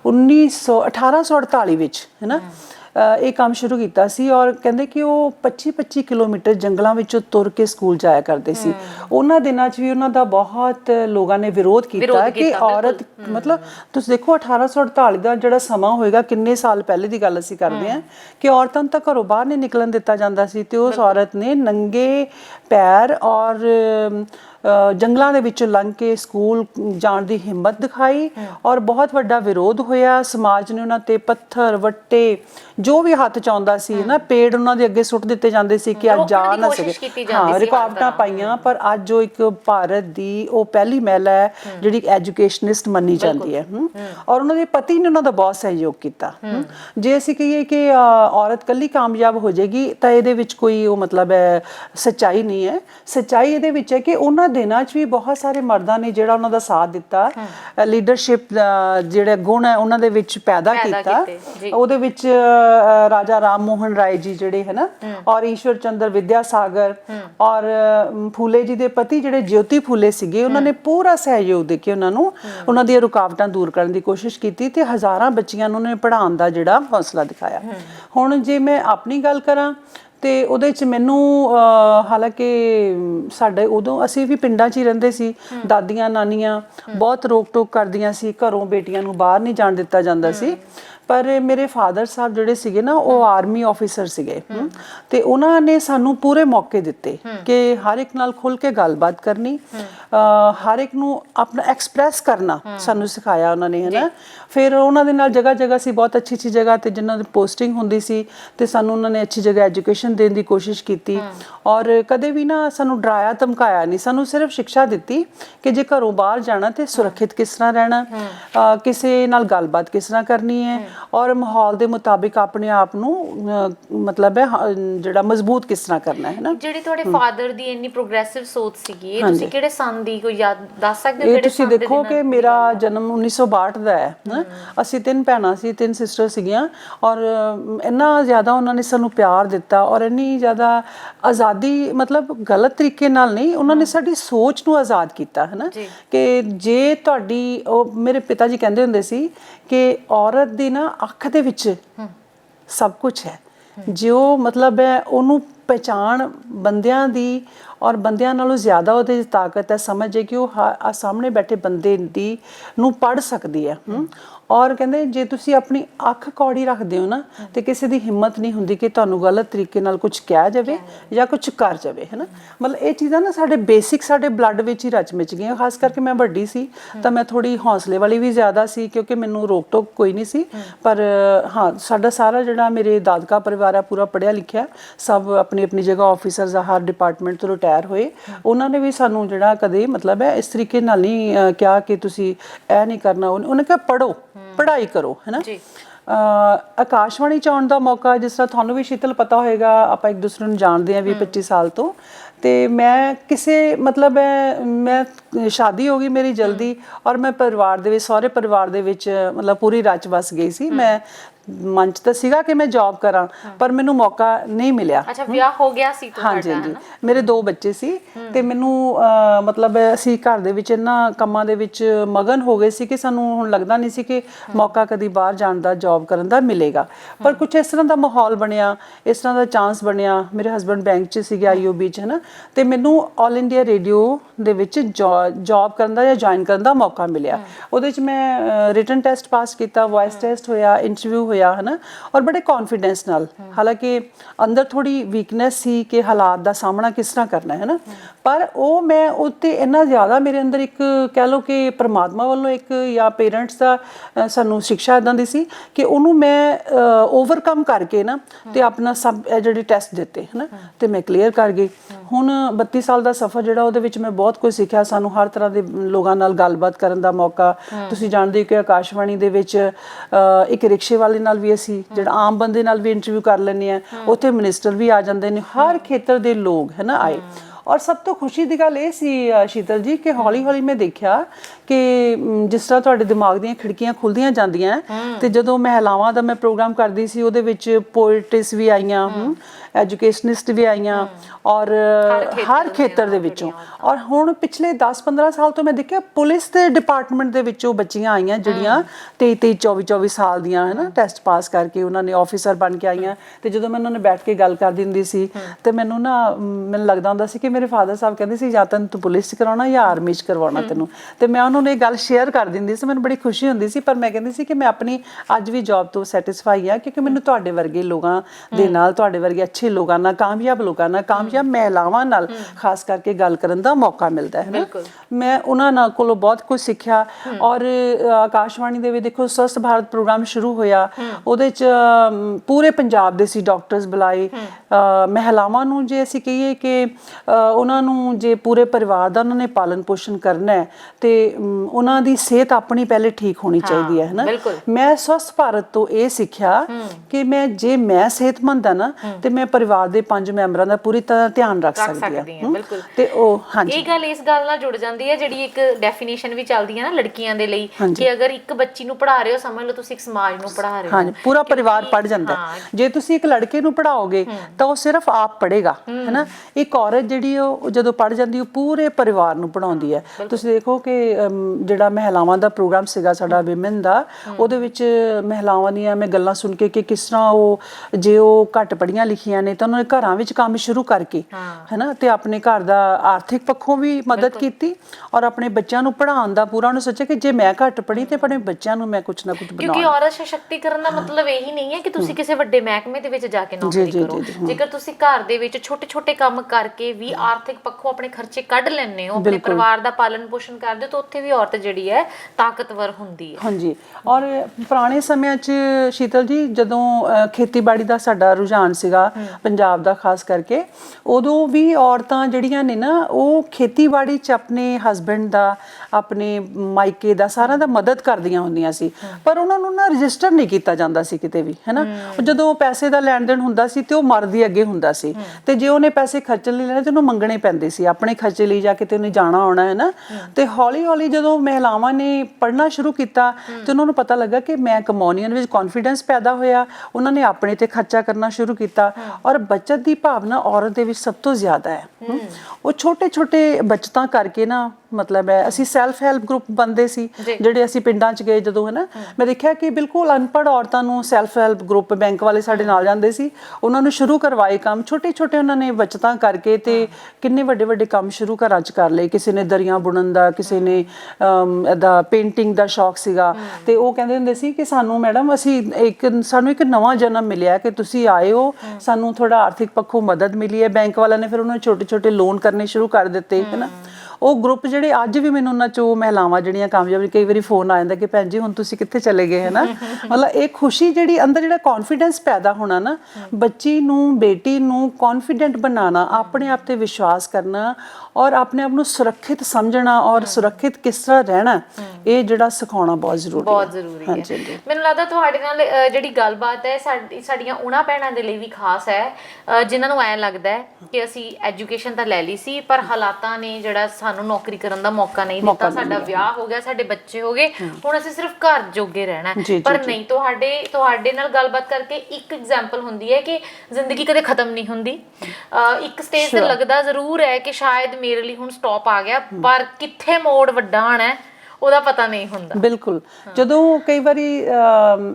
1900 1848 ਵਿੱਚ ਹੈ ਨਾ ਇਹ ਕੰਮ ਸ਼ੁਰੂ ਕੀਤਾ ਸੀ ਔਰ ਕਹਿੰਦੇ ਕਿ ਉਹ 25-25 ਕਿਲੋਮੀਟਰ ਜੰਗਲਾਂ ਵਿੱਚੋਂ ਤੁਰ ਕੇ ਸਕੂਲ ਜਾਇਆ ਕਰਦੇ ਸੀ। ਉਹਨਾਂ ਦਿਨਾਂ 'ਚ ਵੀ ਉਹਨਾਂ ਦਾ ਬਹੁਤ ਲੋਕਾਂ ਨੇ ਵਿਰੋਧ ਕੀਤਾ ਕਿ ਔਰਤ ਮਤਲਬ ਤੁਸੀਂ ਦੇਖੋ 1848 ਦਾ ਜਿਹੜਾ ਸਮਾਂ ਹੋਏਗਾ ਕਿੰਨੇ ਸਾਲ ਪਹਿਲੇ ਦੀ ਗੱਲ ਅਸੀਂ ਕਰਦੇ ਹਾਂ ਕਿ ਔਰਤਾਂ ਨੂੰ ਤਾਂ ਘਰੋਂ ਬਾਹਰ ਨਹੀਂ ਨਿਕਲਣ ਦਿੱਤਾ ਜਾਂਦਾ ਸੀ ਤੇ ਉਸ ਔਰਤ ਨੇ ਨੰਗੇ ਪੈਰ ਔਰ ਜੰਗਲਾਂ ਦੇ ਵਿੱਚੋਂ ਲੰਘ ਕੇ ਸਕੂਲ ਜਾਣ ਦੀ ਹਿੰਮਤ ਦਿਖਾਈ ਔਰ ਬਹੁਤ ਵੱਡਾ ਵਿਰੋਧ ਹੋਇਆ। ਸਮਾਜ ਨੇ ਉਹਨਾਂ ਤੇ ਪੱਥਰ ਵੱਟੇ ਜੋ ਵੀ ਹੱਥ ਚ ਆਉਂਦਾ ਸੀ ਨਾ ਪੇੜ ਉਹਨਾਂ ਦੇ ਅੱਗੇ ਸੁੱਟ ਦਿੱਤੇ ਜਾਂਦੇ ਸੀ ਕਿ ਅੱਜ ਜਾ ਨਾ ਸਕੇ। ਹਾਂ ਤਰ੍ਹਾਂ। ਪਾਈਆਂ ਪਰ ਅੱਜ ਜੋ ਇੱਕ ਭਾਰਤ ਦੀ ਉਹ ਪਹਿਲੀ ਮਹਿਲਾ ਹੈ ਜਿਹੜੀ ਐਜੂਕੇਸ਼ਨਿਸਟ ਮੰਨੀ ਜਾਂਦੀ ਹੈ। ਔਰ ਉਹਨਾਂ ਦੇ ਪਤੀ ਨੇ ਉਹਨਾਂ ਦਾ ਬਹੁਤ ਸਹਿਯੋਗ ਕੀਤਾ। ਜੇ ਅਸੀਂ ਕਹੀਏ ਕਿ ਔਰਤ ਕੱਲੀ ਕਾਮਯਾਬ ਹੋ ਜਾਏਗੀ ਤਾਂ ਇਹਦੇ ਵਿੱਚ ਕੋਈ ਉਹ ਮਤਲਬ ਹੈ ਸੱਚਾਈ ਨਹੀਂ ਹੈ। ਸੱਚਾਈ ਇਹਦੇ ਵਿੱਚ ਹੈ ਕਿ ਉਹਨਾਂ ਦਿਨਾਂ 'ਚ ਵੀ ਬਹੁਤ ਸਾਰੇ ਮਰਦਾਂ ਨੇ ਜਿਹੜਾ ਉਹਨਾਂ ਦਾ ਸਾਥ ਦਿੱਤਾ। ਲੀਡਰਸ਼ਿਪ ਜਿਹੜੇ ਗੁਣ ਹੈ ਉਹਨਾਂ ਦੇ ਵਿੱਚ ਪੈਦਾ ਕੀਤਾ। ਉਹਦੇ ਵਿੱਚ ਰਾਜਾ ਰਾਮ ਮੋਹਨ ਰਾਏ ਜੀ ਜਿਹੜੇ ਹੈ ਨਾ ਔਰ ਈਸ਼ਵਰ ਚੰਦਰ ਵਿਦਿਆ ਸਾਗਰ ਔਰ ਫੂਲੇ ਜੀ ਦੇ ਪਤੀ ਜਿਹੜੇ ਜਯੋਤੀ ਫੂਲੇ ਸੀਗੇ ਉਹਨਾਂ ਨੇ ਪੂਰਾ ਸਹਿਯੋਗ ਦੇ ਕੇ ਉਹਨਾਂ ਨੂੰ ਉਹਨਾਂ ਦੀਆਂ ਰੁਕਾਵਟਾਂ ਦੂਰ ਕਰਨ ਦੀ ਕੋਸ਼ਿਸ਼ ਕੀਤੀ ਤੇ ਹਜ਼ਾਰਾਂ ਬੱਚੀਆਂ ਨੂੰ ਉਹਨੇ ਪੜ੍ਹਾਉਣ ਦਾ ਜਿਹੜਾ ਹੌਸਲਾ ਦਿਖਾਇਆ। ਹੁਣ ਜੇ ਮੈਂ ਆਪਣੀ ਗੱਲ ਕਰਾਂ ਤੇ ਉਹਦੇ ਚ ਮੈਨੂੰ ਹਾਲਾਂਕਿ ਸਾਡੇ ਉਦੋਂ ਅਸੀਂ ਵੀ ਪਿੰਡਾਂ 'ਚ ਹੀ ਰਹਿੰਦੇ ਸੀ ਦਾਦੀਆਂ ਨਾਨੀਆਂ ਬਹੁਤ ਰੋਕ ਟੋਕ ਕਰਦੀਆਂ ਸੀ ਘਰੋਂ ਬੇਟੀਆਂ ਨੂੰ ਬਾਹਰ ਨਹੀਂ ਜਾਣ ਦਿੱਤਾ ਜਾਂਦਾ ਸੀ। ਪਰ ਮੇਰੇ ਫਾਦਰ ਸਾਹਿਬ ਜਿਹੜੇ ਸੀਗੇ ਨਾ, ਉਹ ਆਰਮੀ ਆਫੀਸਰ ਸੀਗੇ। ਤੇ ਉਹਨਾਂ ਨੇ ਸਾਨੂੰ ਪੂਰੇ ਮੌਕੇ ਦਿੱਤੇ ਕਿ ਹਰ ਇੱਕ ਨਾਲ ਖੁੱਲ ਕੇ ਗੱਲਬਾਤ ਕਰਨੀ ਹਰ ਇੱਕ ਨੂੰ ਆਪਣਾ ਐਕਸਪ੍ਰੈਸ ਕਰਨਾ ਸਾਨੂੰ ਸਿਖਾਇਆ ਉਹਨਾਂ ਨੇ, ਹੈਨਾ। ਫਿਰ ਉਹਨਾਂ ਦੇ ਨਾਲ ਜਗ੍ਹਾ ਜਗ੍ਹਾ ਸੀ, ਬਹੁਤ ਅੱਛੀ ਅੱਛੀ ਜਗ੍ਹਾ ਤੇ ਜਿਨ੍ਹਾਂ ਦੀ ਪੋਸਟਿੰਗ ਹੁੰਦੀ ਸੀ ਤੇ ਸਾਨੂੰ ਉਹਨਾਂ ਨੇ ਅੱਛੀ ਜਗ੍ਹਾ ਐਜੂਕੇਸ਼ਨ ਦੇਣ ਦੀ ਕੋਸ਼ਿਸ਼ ਕੀਤੀ। ਔਰ ਕਦੇ ਵੀ ਨਾ ਸਾਨੂੰ ਡਰਾਇਆ, ਧਮਕਾਇਆ ਨਹੀਂ। ਸਾਨੂੰ ਸਿਰਫ ਸਿੱਖਿਆ ਦਿੱਤੀ ਕਿ ਜੇ ਘਰੋਂ ਬਾਹਰ ਜਾਣਾ ਤੇ ਸੁਰੱਖਿਅਤ ਕਿਸ ਤਰ੍ਹਾਂ ਰਹਿਣਾ ਕਿਸੇ ਨਾਲ ਗੱਲਬਾਤ ਕਿਸ ਤਰ੍ਹਾਂ ਕਰਨੀ ਹੈ ਔਰ ਮਾਹੌਲ ਦੇ ਮੁਤਾਬਿਕ ਆਪਣੇ ਆਪ ਨੂੰ ਅਹ, ਮਤਲਬ ਹੈ ਹ- ਜਿਹੜਾ ਮਜ਼ਬੂਤ ਕਿਸ ਤਰ੍ਹਾਂ ਕਰਨਾ ਹੈ ਨਾ? ਜਿਹੜੀ ਤੁਹਾਡੇ ਫਾਦਰ ਦੀ ਇੰਨੀ ਪ੍ਰੋਗਰੈਸਿਵ ਸੋਚ ਸੀਗੀ ਇਹ ਤੁਸੀਂ ਕਿਹੜੇ ਸੰਨ ਦੀ ਕੋਈ ਯਾਦ ਦੱਸ ਸਕਦੇ ਹੋ ਇਹ ਕਿਹੜੇ ਤੁਸੀਂ ਸੰਨ ਦੇ ਦੇਖੋ ਕਿ ਮੇਰਾ ਜਨਮ 1962 ਦਾ ਹੈ ਨਾ ਅਸੀਂ ਤਿੰਨ ਭੈਣਾਂ ਸੀ ਤਿੰਨ ਸਿਸਟਰ ਸੀਗੀਆਂ ਔਰ ਅਮ, ਇੰਨਾ ਜ਼ਿਆਦਾ ਉਹਨਾਂ ਨੇ ਸਾਨੂੰ ਪਿਆਰ ਦਿੱਤਾ ਔਰ ਇੰਨੀ ਜ਼ਿਆਦਾ ਆਜ਼ਾਦੀ ਮਤਲਬ ਗਲਤ ਤਰੀਕੇ ਨਾਲ ਨਹੀਂ ਉਹਨਾਂ ਨੇ ਸਾਡੀ ਸੋਚ ਨੂੰ ਆਜ਼ਾਦ ਕੀਤਾ ਹੈ ਨਾ। ਕਿ ਜੇ ਤੁਹਾਡੀ ਉਹ ਮੇਰੇ ਪਿਤਾ ਜੀ ਕਹਿੰਦੇ ਹੁੰਦੇ ਸੀ ਕਿ ਔਰਤ ਦੀ ਨਾ ਅੱਖ ਦੇ ਵਿੱਚ ਸਭ ਕੁਝ ਹੈ। ਜੋ ਮਤਲਬ ਹੈ ਉਹਨੂੰ ਪਛਾਣ ਬੰਦਿਆਂ ਦੀ ਔਰ ਬੰਦਿਆਂ ਨਾਲੋਂ ਜ਼ਿਆਦਾ ਉਹਦੇ 'ਚ ਤਾਕਤ ਹੈ, ਸਮਝ ਹੈ ਕਿ ਉਹ ਹਾ- ਆ ਸਾਹਮਣੇ ਬੈਠੇ ਬੰਦੇ ਦੀ ਨੂੰ ਪੜ ਸਕਦੀ ਹੈ ਔਰ ਕਹਿੰਦੇ ਜੇ ਤੁਸੀਂ ਆਪਣੀ ਅੱਖ ਕੌੜੀ ਰੱਖਦੇ ਹੋ ਨਾ, ਤੇ ਕਿਸੇ ਦੀ ਹਿੰਮਤ ਨਹੀਂ ਹੁੰਦੀ ਕਿ ਤੁਹਾਨੂੰ ਗਲਤ ਤਰੀਕੇ ਨਾਲ ਕੁਝ ਕਹਿ ਜਾਵੇ ਜਾਂ ਕੁਝ ਕਰ ਜਾਵੇ, ਹੈਨਾ। ਮਤਲਬ ਇਹ ਚੀਜ਼ਾਂ ਨਾ ਸਾਡੇ ਬੇਸਿਕ ਸਾਡੇ ਬਲੱਡ ਵਿੱਚ ਹੀ ਰਚ ਮਿਚ ਗਈਆਂ, ਖਾਸ ਕਰਕੇ ਮੈਂ ਵੱਡੀ ਸੀ, ਤਾਂ ਮੈਂ ਥੋੜੀ ਹੌਸਲੇ ਵਾਲੀ ਵੀ ਜ਼ਿਆਦਾ ਸੀ ਕਿਉਂਕਿ ਮੈਨੂੰ ਰੋਕ ਟੋਕ ਕੋਈ ਨਹੀਂ ਸੀ। ਪਰ, ਹਾਂ, ਸਾਡਾ ਸਾਰਾ ਜਿਹੜਾ ਮੇਰੇ ਦਾਦਕਾ ਪਰਿਵਾਰ ਆ ਪੂਰਾ ਪੜਿਆ ਲਿਖਿਆ, ਸਭ ਆਪਣੀ ਆਪਣੀ ਜਗ੍ਹਾ ਆਫੀਸਰਸ ਆ, ਹਰ ਡਿਪਾਰਟਮੈਂਟ ਤੋਂ ਰਿਟਾਇਰ ਹੋਏ। ਉਹਨਾਂ ਨੇ ਵੀ ਸਾਨੂੰ ਜਿਹੜਾ ਕਦੇ ਮਤਲਬ ਹੈ ਇਸ ਤਰੀਕੇ ਨਾਲ ਨਹੀਂ ਕਿਹਾ ਕਿ ਤੁਸੀਂ ਇਹ ਨਹੀਂ ਕਰਨਾ। ਉਹਨੇ ਕਿਹਾ ਪੜੋ ਪੜ੍ਹਾਈ ਕਰੋ ਹੈਨਾ? ਜੀ। ਆਕਾਸ਼ਵਾਣੀ ਚ ਆਉਣ ਦਾ ਮੌਕਾ ਜਿਸ ਤਰ੍ਹਾਂ ਤੁਹਾਨੂੰ ਵੀ ਸ਼ੀਤਲ ਪਤਾ ਹੋਏਗਾ ਆਪਾਂ ਇੱਕ ਦੂਸਰੇ ਨੂੰ ਜਾਣਦੇ ਹਾਂ 20 25 ਸਾਲ ਤੋਂ। ਤੇ ਮੈਂ ਕਿਸੇ ਮਤਲਬ ਹੈ ਮੈਂ ਸ਼ਾਦੀ ਹੋ ਗਈ ਮੇਰੀ ਜਲਦੀ ਔਰ ਮੈਂ ਪਰਿਵਾਰ ਦੇ ਵਿੱਚ ਸਹੁਰੇ ਪਰਿਵਾਰ ਦੇ ਵਿੱਚ ਮਤਲਬ ਪੂਰੀ ਰਚ ਵਸ ਗਈ ਸੀ। ਮੈਂ ਮਨ 'ਚ ਤਾਂ ਸੀਗਾ ਕਿ ਮੈਂ ਜੌਬ ਕਰਾਂ ਪਰ ਮੈਨੂੰ ਮੌਕਾ ਨਹੀਂ ਮਿਲਿਆ। ਅੱਛਾ ਵਿਆਹ ਹੋ ਗਿਆ ਸੀ ਹਾਂਜੀ ਤੁਹਾਡਾ ਹਾਂਜੀ ਮੇਰੇ ਦੋ ਬੱਚੇ ਸੀ ਤੇ ਮੈਨੂੰ ਮਤਲਬ ਅਸੀਂ ਘਰ ਦੇ ਵਿੱਚ ਇਹਨਾਂ ਕੰਮਾਂ ਦੇ ਵਿੱਚ ਮਗਨ ਹੋ ਗਏ ਸੀ ਕਿ ਸਾਨੂੰ ਹੁਣ ਲੱਗਦਾ ਨਹੀਂ ਸੀ ਕਿ ਮੌਕਾ ਕਦੀ ਬਾਹਰ ਜਾਣ ਦਾ ਜੌਬ ਕਰਨ ਦਾ ਮਿਲੇਗਾ। ਪਰ ਕੁਝ ਇਸ ਤਰ੍ਹਾਂ ਦਾ ਮਾਹੌਲ ਬਣਿਆ ਇਸ ਤਰ੍ਹਾਂ ਦਾ ਚਾਂਸ ਬਣਿਆ। ਮੇਰੇ ਹਸਬੰਡ ਬੈਂਕ 'ਚ ਸੀਗੇ ਆਈਓਬੀ 'ਚ ਹਨਾ? ਤੇ ਮੈਨੂੰ 올 ਇੰਡੀਆ ਰੇਡੀਓ ਦੇ ਵਿੱਚ ਜੌਬ ਕਰਨ ਦਾ ਜਾਂ ਜੁਆਇਨ ਕਰਨ ਦਾ ਮੌਕਾ ਮਿਲਿਆ। ਉਹਦੇ 'ਚ ਮੈਂ ਰਿਟਨ ਟੈਸਟ ਪਾਸ ਕੀਤਾ ਵੌਇਸ ਟੈਸਟ ਹੋਇਆ ਇੰਟਰਵਿਊ ਹੋਇਆ ਹਨਾ? ਔਰ ਬੜੇ ਕੌਨਫੀਡੈਂਸ ਨਾਲ। ਹਾਲਾਂਕਿ ਅੰਦਰ ਥੋੜੀ ਵੀਕਨੈਸ ਸੀ ਕਿ ਹਾਲਾਤ ਦਾ ਸਾਹਮਣਾ ਕਿਸ ਤਰ੍ਹਾਂ ਕਰਨਾ ਹੈ ਨਾ ਪਰ ਉਹ ਮੈਂ ਉੱਤੇ ਇੰਨਾ ਜ਼ਿਆਦਾ ਮੇਰੇ ਅੰਦਰ ਇੱਕ ਕਹਿ ਲਓ ਕਿ ਪ੍ਰਮਾਤਮਾ ਵੱਲੋਂ ਇੱਕ ਜਾਂ ਪੇਰੈਂਟਸ ਦਾ ਸਾਨੂੰ ਸਿੱਖਿਆ ਇਦਾਂ ਦੀ ਸੀ ਕਿ ਉਹਨੂੰ ਮੈਂ ਓਵਰਕਮ ਕਰਕੇ ਨਾ ਤੇ ਆਪਣਾ ਸਭ ਜਿਹੜੇ ਟੈਸਟ ਦਿੱਤੇ ਹਨਾ ਤੇ ਮੈਂ ਕਲੀਅਰ ਕਰ ਗਈ। ਹੁਣ 32 ਸਾਲ ਦਾ ਸਫ਼ਰ ਜਿਹੜਾ ਉਹਦੇ ਵਿੱਚ ਮੈਂ ਬਹੁਤ ਕੁਝ ਸਿੱਖਿਆ ਸਾਨੂੰ ਹਰ ਤਰ੍ਹਾਂ ਦੇ ਲੋਕਾਂ ਨਾਲ ਗੱਲਬਾਤ ਕਰਨ ਦਾ ਮੌਕਾ। ਤੁਸੀਂ ਜਾਣਦੇ ਹੋ ਕਿ ਆਕਾਸ਼ਵਾਣੀ ਦੇ ਵਿੱਚ ਇੱਕ ਰਿਕਸ਼ੇ ਵਾਲੇ ਨਾਲ ਵੀ ਅਸੀਂ ਜਿਹੜਾ ਆਮ ਬੰਦੇ ਨਾਲ ਵੀ ਇੰਟਰਵਿਊ ਕਰ ਲੈਂਦੇ ਆ ਉੱਥੇ ਮਿਨਿਸਟਰ ਵੀ ਆ ਜਾਂਦੇ ਨੇ ਹਰ ਖੇਤਰ ਦੇ ਲੋਕ ਹੈ ਨਾ ਆਏ ਔਰ ਸਭ ਤੋਂ ਖੁਸ਼ੀ ਦੀ ਗੱਲ ਇਹ ਸੀ ਸ਼ੀਤਲ ਜੀ ਕਿ ਹੌਲੀ ਹੌਲੀ ਮੈਂ ਦੇਖਿਆ ਕਿ ਜਿਸ ਤਰ੍ਹਾਂ ਤੁਹਾਡੇ ਦਿਮਾਗ ਦੀਆਂ ਖਿੜਕੀਆਂ ਖੁੱਲਦੀਆਂ ਜਾਂਦੀਆਂ ਤੇ ਜਦੋਂ ਮਹਿਲਾਵਾਂ ਦਾ ਮੈਂ ਪ੍ਰੋਗਰਾਮ ਕਰਦੀ ਸੀ ਉਹਦੇ ਵਿੱਚ ਪੋਇਟਿਸ ਵੀ ਆਈਆਂ ਐਜੂਕੇਸ਼ਨਿਸਟ ਵੀ ਆਈਆਂ ਔਰ ਹਰ ਖੇਤਰ ਦੇ ਵਿੱਚੋਂ। ਔਰ ਹੁਣ ਪਿਛਲੇ 10-15 ਸਾਲ ਤੋਂ ਮੈਂ ਦੇਖਿਆ ਪੁਲਿਸ ਦੇ ਡਿਪਾਰਟਮੈਂਟ ਦੇ ਵਿੱਚੋਂ ਬੱਚੀਆਂ ਆਈਆਂ ਜਿਹੜੀਆਂ 23 24 24 ਸਾਲ ਦੀਆਂ ਹੈ। ਨਾ ਟੈਸਟ ਪਾਸ ਕਰਕੇ ਉਹਨਾਂ ਨੇ ਆਫੀਸਰ ਬਣ ਕੇ ਆਈਆਂ। ਤੇ ਜਦੋਂ ਮੈਂ ਉਹਨਾਂ ਨਾਲ ਬੈਠ ਕੇ ਗੱਲ ਕਰਦੀ ਹੁੰਦੀ ਸੀ ਤੇ ਮੈਨੂੰ ਨਾ ਮੈਨੂੰ ਲੱਗਦਾ ਹੁੰਦਾ ਸੀ ਕਿ ਮੇਰੇ ਫਾਦਰ ਸਾਹਿਬ ਕਹਿੰਦੇ ਸੀ ਜਾਂ ਤਾਂ ਤੂੰ ਪੁਲਿਸ 'ਚ ਕਰਾਉਣਾ ਜਾਂ ਆਰਮੀ 'ਚ ਕਰਵਾਉਣਾ ਤੈਨੂੰ। ਤੇ ਮੈਂ ਉਹਨਾਂ ਨੂੰ ਇਹ ਗੱਲ ਸ਼ੇਅਰ ਕਰ ਦਿੰਦੀ ਸੀ ਮੈਨੂੰ ਬੜੀ ਖੁਸ਼ੀ ਹੁੰਦੀ ਸੀ ਪਰ ਮੈਂ ਕਹਿੰਦੀ ਸੀ ਕਿ ਮੈਂ ਆਪਣੀ ਅੱਜ ਵੀ ਜੌਬ ਤੋਂ ਸੈਟੀਸਫਾਈ ਆ ਕਿਉਂਕਿ ਮੈਨੂੰ ਤੁਹਾਡੇ ਵਰਗੇ ਲੋਕਾਂ ਦੇ ਨਾਲ ਤੁਹਾਡੇ ਵਰਗੇ ਅੱਛੇ ਲੋਕਾਂ ਨਾਲ ਕਾਮਯਾਬ ਲੋਕਾਂ ਨਾਲ ਕਾਮਯਾਬ ਮਹਿਲਾਵਾਂ ਨਾਲ ਖਾਸ ਕਰਕੇ ਗੱਲ ਕਰਨ ਦਾ ਮੌਕਾ ਮਿਲਦਾ ਹੈ ਨਾ। ਮੈਂ ਉਹਨਾਂ ਨਾਲ ਕੋਲੋਂ ਬਹੁਤ ਕੁਝ ਸਿੱਖਿਆ ਔਰ ਆਕਾਸ਼ਵਾਣੀ ਦੇ ਵੀ ਦੇਖੋ ਸਵਸਥ ਭਾਰਤ ਪ੍ਰੋਗਰਾਮ ਸ਼ੁਰੂ ਹੋਇਆ। ਉਹਦੇ ਚ ਪੂਰੇ ਪੰਜਾਬ ਦੇ ਸੀ ਡਾਕਟਰਸ ਬੁਲਾਏ। ਮਹਿਲਾਵਾਂ ਨੂੰ ਜੇ ਅਸੀਂ ਕਹੀਏ ਕਿ ਉਹਨਾਂ ਨੂੰ ਜੇ ਪੂਰੇ ਪਰਿਵਾਰ ਦਾ ਉਹਨਾਂ ਨੇ ਪਾਲਣ ਪੋਸ਼ਣ ਕਰਨਾ ਹੈ ਤੇ ਉਹਨਾਂ ਦੀ ਸਿਹਤ ਆਪਣੀ ਪਹਿਲੇ ਠੀਕ ਹੋਣੀ ਚਾਹੀਦੀ ਹੈ ਨਾ। ਮੈਂ ਸਵਸਥ ਭਾਰਤ ਤੋਂ ਇਹ ਸਿੱਖਿਆ ਕਿ ਮੈਂ ਜੇ ਮੈਂ ਸਿਹਤਮੰਦ ਆ ਨਾ ਤੇ ਮੈਂ ਪਰਿਵਾਰ ਦੇ ਪੰਜ ਮੈਂਬਰਾਂ ਦਾ ਪੂਰੀ ਤਰ੍ਹਾਂ ਧਿਆਨ ਰੱਖ ਸਕਦੀ ਹਾਂ, ਬਿਲਕੁਲ। ਤੇ ਉਹ ਹਾਂਜੀ। ਇਹ ਗੱਲ ਇਸ ਗੱਲ ਨਾਲ ਜੁੜ ਜਾਂਦੀ ਹੈ ਜਿਹੜੀ ਇੱਕ ਡੈਫੀਨੇਸ਼ਨ ਵੀ ਚੱਲਦੀ ਹੈ ਨਾ ਲੜਕੀਆਂ ਦੇ ਲਈ ਕਿ ਅਗਰ ਇੱਕ ਬੱਚੀ ਨੂੰ ਪੜ੍ਹਾ ਰਹੇ ਹੋ ਸਮਝ ਲਓ ਤੁਸੀਂ ਇੱਕ ਸਮਾਜ ਨੂੰ ਪੜ੍ਹਾ ਰਹੇ ਹੋ। ਹਾਂਜੀ ਪੂਰਾ ਪਰਿਵਾਰ ਪੜ ਜਾਂਦਾ। ਜੇ ਤੁਸੀਂ ਇੱਕ ਲੜਕੇ ਨੂੰ ਪੜਾਓਗੇ ਤਾਂ ਉਹ ਸਿਰਫ ਆਪ ਪੜੇਗਾ ਹੈਨਾ? ਇੱਕ ਔਰਤ ਜਿਹੜੀ ਉਹ ਜਦੋਂ ਪੜ ਜਾਂਦੀ ਉਹ ਪੂਰੇ ਪਰਿਵਾਰ ਨੂੰ ਪੜਾਉਂਦੀ ਹੈ ਤੁਸੀਂ ਦੇਖੋ ਕਿ ਜਿਹੜਾ ਮਹਿਲਾਵਾਂ ਦਾ ਪ੍ਰੋਗਰਾਮ ਸੀਗਾ ਸਾਡਾ ਵਿਮਨ ਦਾ ਉਹਦੇ ਵਿੱਚ ਮਹਿਲਾਵਾਂ ਦੀਆਂ ਮੈਂ ਗੱਲਾਂ ਸੁਣ ਕੇ ਕਿ ਕਿਸ ਤਰ੍ਹਾਂ ਉਹ ਜੇ ਉਹ ਘੱਟ ਪੜੀਆਂ ਲਿਖੀਆਂ ਨੇ ਤਾਂ ਉਹਨਾਂ ਨੇ ਘਰਾਂ ਵਿੱਚ ਕੰਮ ਸ਼ੁਰੂ ਕਰਕੇ ਹੈਨਾ ਤੇ ਆਪਣੇ ਘਰ ਦਾ ਆਰਥਿਕ ਪੱਖੋਂ ਵੀ ਮਦਦ ਕੀਤੀ ਔਰ ਆਪਣੇ ਬੱਚਿਆਂ ਨੂੰ ਪੜਾਉਣ ਦਾ ਪੂਰਾ ਉਹਨੂੰ ਸੋਚਿਆ ਕਿ ਜੇ ਮੈਂ ਘੱਟ ਪੜੀ ਤੇ ਆਪਣੇ ਬੱਚਿਆਂ ਨੂੰ ਮੈਂ ਕੁਝ ਨਾ ਕੁਝ ਬਣਾ ਕਿਉਂਕਿ ਔਰਤ ਸਸ਼ਕਤੀਕਰਨ ਦਾ ਮਤਲਬ ਇਹੀ ਨਹੀਂ ਹੈ ਕਿ ਤੁਸੀਂ ਕਿਸੇ ਵੱਡੇ ਮਹਿਕਮੇ ਦੇ ਵਿੱਚ ਜਾ ਕੇ ਨੌਕਰੀ ਕਰੋ। ਜੇਕਰ ਤੁਸੀਂ ਘਰ ਦੇ ਵਿੱਚ ਛੋਟੇ-ਛੋਟੇ ਕੰਮ ਕਰਕੇ ਵੀ ਆਰਥਿਕ ਪੱਖੋਂ ਆਪਣੇ ਖਰਚੇ ਕੱਢ ਲੈਂਦੇ ਹੋ ਆਪਣੇ ਪਰਿਵਾਰ ਦਾ ਪਾਲਣ ਪੋਸ਼ਣ ਕਰਦੇ ਹੋ ਤਾਂ ਉੱਥੇ ਵੀ ਔਰਤ ਜਿਹੜੀ ਹੈ ਤਾਕਤਵਰ ਹੁੰਦੀ ਹੈ। ਹਾਂਜੀ। ਔਰ ਪੁਰਾਣੇ ਸਮਿਆਂ 'ਚ ਸ਼ੀਤਲ ਜੀ ਜਦੋਂ ਖੇਤੀਬਾੜੀ ਦਾ ਸਾਡਾ ਰੁਝਾਨ ਸੀਗਾ ਪੰਜਾਬ ਦਾ ਖਾਸ ਕਰਕੇ। ਉਦੋਂ ਵੀ ਔਰਤਾਂ ਜਿਹੜੀਆਂ ਨੇ ਨਾ ਉਹ ਖੇਤੀਬਾੜੀ 'ਚ ਆਪਣੇ ਹਸਬੰਡ ਦਾ ਆਪਣੇ ਮਾਇਕੇ ਦਾ ਸਾਰਿਆਂ ਦਾ ਮਦਦ ਕਰਦੀਆਂ ਹੁੰਦੀਆਂ ਸੀ। ਪਰ ਉਹਨਾਂ ਨੂੰ ਨਾ ਰਜਿਸਟਰ ਨਹੀਂ ਕੀਤਾ ਜਾਂਦਾ ਸੀ ਕਿਤੇ ਵੀ ਹੈਨਾ ਜਦੋਂ ਪੈਸੇ ਦਾ ਲੈਣ ਦੇਣ ਹੁੰਦਾ ਸੀ ਤੇ ਉਹ ਮਰਦੀ ਅੱਗੇ ਹੁੰਦਾ ਸੀ। ਤੇ ਜੇ ਉਹਨੇ ਪੈਸੇ ਖਰਚਣ ਲਈ ਲੈਣੇ ਤੇ ਉਹਨੂੰ ਮੰਗਣੇ ਪੈਂਦੇ ਸੀ। ਆਪਣੇ ਖਰਚੇ ਲਈ ਜਾ ਕੇ ਤੇ ਉਹਨੇ ਜਾਣਾ ਆਉਣਾ ਹੈ ਨਾ? ਤੇ ਹੌਲੀ ਹੌਲੀ ਜਦੋਂ ਮਹਿਲਾਵਾਂ ਨੇ ਪੜ੍ਹਨਾ ਸ਼ੁਰੂ ਕੀਤਾ ਤੇ ਉਹਨਾਂ ਨੂੰ ਪਤਾ ਲੱਗਾ ਕਿ ਮੈਂ ਕਮਾਉਣੀ ਹਾਂ ਵਿੱਚ ਕੌਨਫੀਡੈਂਸ ਪੈਦਾ ਹੋਇਆ। ਉਹਨਾਂ ਨੇ ਆਪਣੇ ਤੇ ਖਰਚਾ ਕਰਨਾ ਸ਼ੁਰੂ ਕੀਤਾ। ਔਰ ਬੱਚਤ ਦੀ ਭਾਵਨਾ ਔਰਤ ਦੇ ਵਿੱਚ ਸਭ ਤੋਂ ਜ਼ਿਆਦਾ ਹੈ। ਉਹ ਛੋਟੇ ਛੋਟੇ ਬਚਤਾਂ ਕਰਕੇ ਨਾ ਮਤਲਬ ਹੈ ਅਸੀਂ ਸੈਲਫ ਹੈਲਪ ਗਰੁੱਪ ਬੰਦੇ ਸੀ ਜਿਹੜੇ ਅਸੀਂ ਪਿੰਡਾਂ 'ਚ ਗਏ ਜਦੋਂ ਹੈ ਨਾ ਮੈਂ ਦੇਖਿਆ ਕਿ ਬਿਲਕੁਲ ਅਨਪੜ੍ਹ ਔਰਤਾਂ ਨੂੰ ਸੈਲਫ ਹੈਲਪ ਗਰੁੱਪ ਬੈਂਕ ਵਾਲੇ ਸਾਡੇ ਨਾਲ ਜਾਂਦੇ ਸੀ। ਉਹਨਾਂ ਨੂੰ ਸ਼ੁਰੂ ਕਰਵਾਏ ਕੰਮ ਛੋਟੇ ਛੋਟੇ ਉਹਨਾਂ ਨੇ ਬਚਤਾਂ ਕਰਕੇ ਤੇ ਕਿੰਨੇ ਵੱਡੇ ਵੱਡੇ ਕੰਮ ਸ਼ੁਰੂ ਘਰਾਂ 'ਚ ਕਰ ਲਏ। ਕਿਸੇ ਨੇ ਦਰੀਆਂ ਬੁਣਨ ਦਾ ਕਿਸੇ ਨੇ ਇਹਦਾ ਪੇਂਟਿੰਗ ਦਾ ਸ਼ੌਕ ਸੀਗਾ। ਤੇ ਉਹ ਕਹਿੰਦੇ ਹੁੰਦੇ ਸੀ ਕਿ ਸਾਨੂੰ ਮੈਡਮ ਅਸੀਂ ਇੱਕ ਸਾਨੂੰ ਇੱਕ ਨਵਾਂ ਜਨਮ ਮਿਲਿਆ ਕਿ ਤੁਸੀਂ ਆਏ ਹੋ। ਸਾਨੂੰ ਥੋੜਾ ਆਰਥਿਕ ਪੱਖੋਂ ਮਦਦ ਮਿਲੀ ਹੈ। ਬੈਂਕ ਵਾਲਿਆਂ ਨੇ ਫਿਰ ਉਹਨਾਂ ਨੂੰ ਛੋਟੇ ਛੋਟੇ ਲੋਨ ਕਰਨੇ ਸ਼ੁਰੂ ਕਰ ਦਿੱਤੇ ਹੈ ਨਾ ਉਹ ਗਰੁੱਪ ਜਿਹੜੇ ਅੱਜ ਵੀ ਮੈਨੂੰ ਉਹਨਾਂ ਚੋਂ ਮਹਿਲਾਵਾਂ ਜਿਹੜੀਆਂ ਕਾਮਯਾਬ ਕਈ ਵਾਰੀ ਫੋਨ ਆ ਜਾਂਦਾ ਕਿ ਭੈਣ ਜੀ, ਹੁਣ ਤੁਸੀਂ ਕਿੱਥੇ ਚਲੇ ਗਏ ਹੈ ਨਾ ਮਤਲਬ ਇਹ ਖੁਸ਼ੀ ਜਿਹੜੀ ਅੰਦਰ ਜਿਹੜਾ ਕੌਨਫੀਡੈਂਸ ਪੈਦਾ ਹੋਣਾ ਨਾ, ਬੱਚੀ ਨੂੰ, ਬੇਟੀ ਨੂੰ ਕੌਨਫੀਡੈਂਟ ਬਣਾਉਣਾ, ਆਪਣੇ ਆਪ ਤੇ ਵਿਸ਼ਵਾਸ ਕਰਨਾ ਔਰ ਆਪਣੇ ਆਪ ਨੂੰ ਸੁਰੱਖਿਅਤ ਸਮਝਣਾ ਔਰ ਸੁਰੱਖਿਤ ਕਿਸ ਤਰ੍ਹਾਂ ਰਹਿਣਾ ਇਹ ਜਿਹੜਾ ਸਿਖਾਉਣਾ ਬਹੁਤ ਜ਼ਰੂਰੀ ਹੈ। ਬਹੁਤ ਜ਼ਰੂਰੀ ਹੈ। ਮੈਨੂੰ ਲੱਗਦਾ ਤੁਹਾਡੇ ਨਾਲ ਜਿਹੜੀ ਗੱਲਬਾਤ ਹੈ ਸਾਡੀ ਸਾਡੀਆਂ ਉਹਨਾਂ ਭੈਣਾਂ ਦੇ ਲਈ ਵੀ ਖਾਸ ਹੈ। ਜਿਨ੍ਹਾਂ ਨੂੰ ਐ ਲੱਗਦਾ ਹੈ ਕਿ ਅਸੀਂ ਐਜੂਕੇਸ਼ਨ ਤਾਂ ਲੈ ਲਈ ਸੀ ਪਰ ਹਾਲਾਤਾਂ ਨੇ ਜਿਹੜਾ ਸਾਨੂੰ ਨੌਕਰੀ ਕਰਨ ਦਾ ਮੌਕਾ ਨਹੀਂ ਦਿੱਤਾ। ਸਾਡਾ ਵਿਆਹ ਹੋ ਗਿਆ ਸਾਡੇ ਬੱਚੇ ਹੋ ਗਏ ਹੁਣ ਅਸੀਂ ਸਿਰਫ ਘਰ ਜੋਗੇ ਰਹਿਣਾ ਪਰ। ਨਹੀਂ ਤੁਹਾਡੇ ਤੁਹਾਡੇ ਨਾਲ ਗੱਲਬਾਤ ਕਰਕੇ ਇੱਕ ਐਗਜ਼ਾਮਪਲ ਹੁੰਦੀ ਹੈ ਕਿ ਜ਼ਿੰਦਗੀ ਕਦੇ ਖਤਮ ਨਹੀਂ ਹੁੰਦੀ। ਇੱਕ ਸਟੇਜ ਤੇ ਲੱਗਦਾ ਜ਼ਰੂਰ ਹੈ ਕਿ ਸ਼ਾਇਦ ਮੇਰੇ ਲਈ ਹੁਣ ਸਟਾਪ ਆ ਗਿਆ, ਪਰ ਕਿੱਥੇ ਮੋੜ ਵੱਡਾ ਆਣਾ ਹੈ, ਉਹਦਾ ਪਤਾ ਨਹੀਂ ਹੁੰਦਾ। ਬਿਲਕੁਲ। ਜਦੋਂ ਕਈ ਵਾਰੀ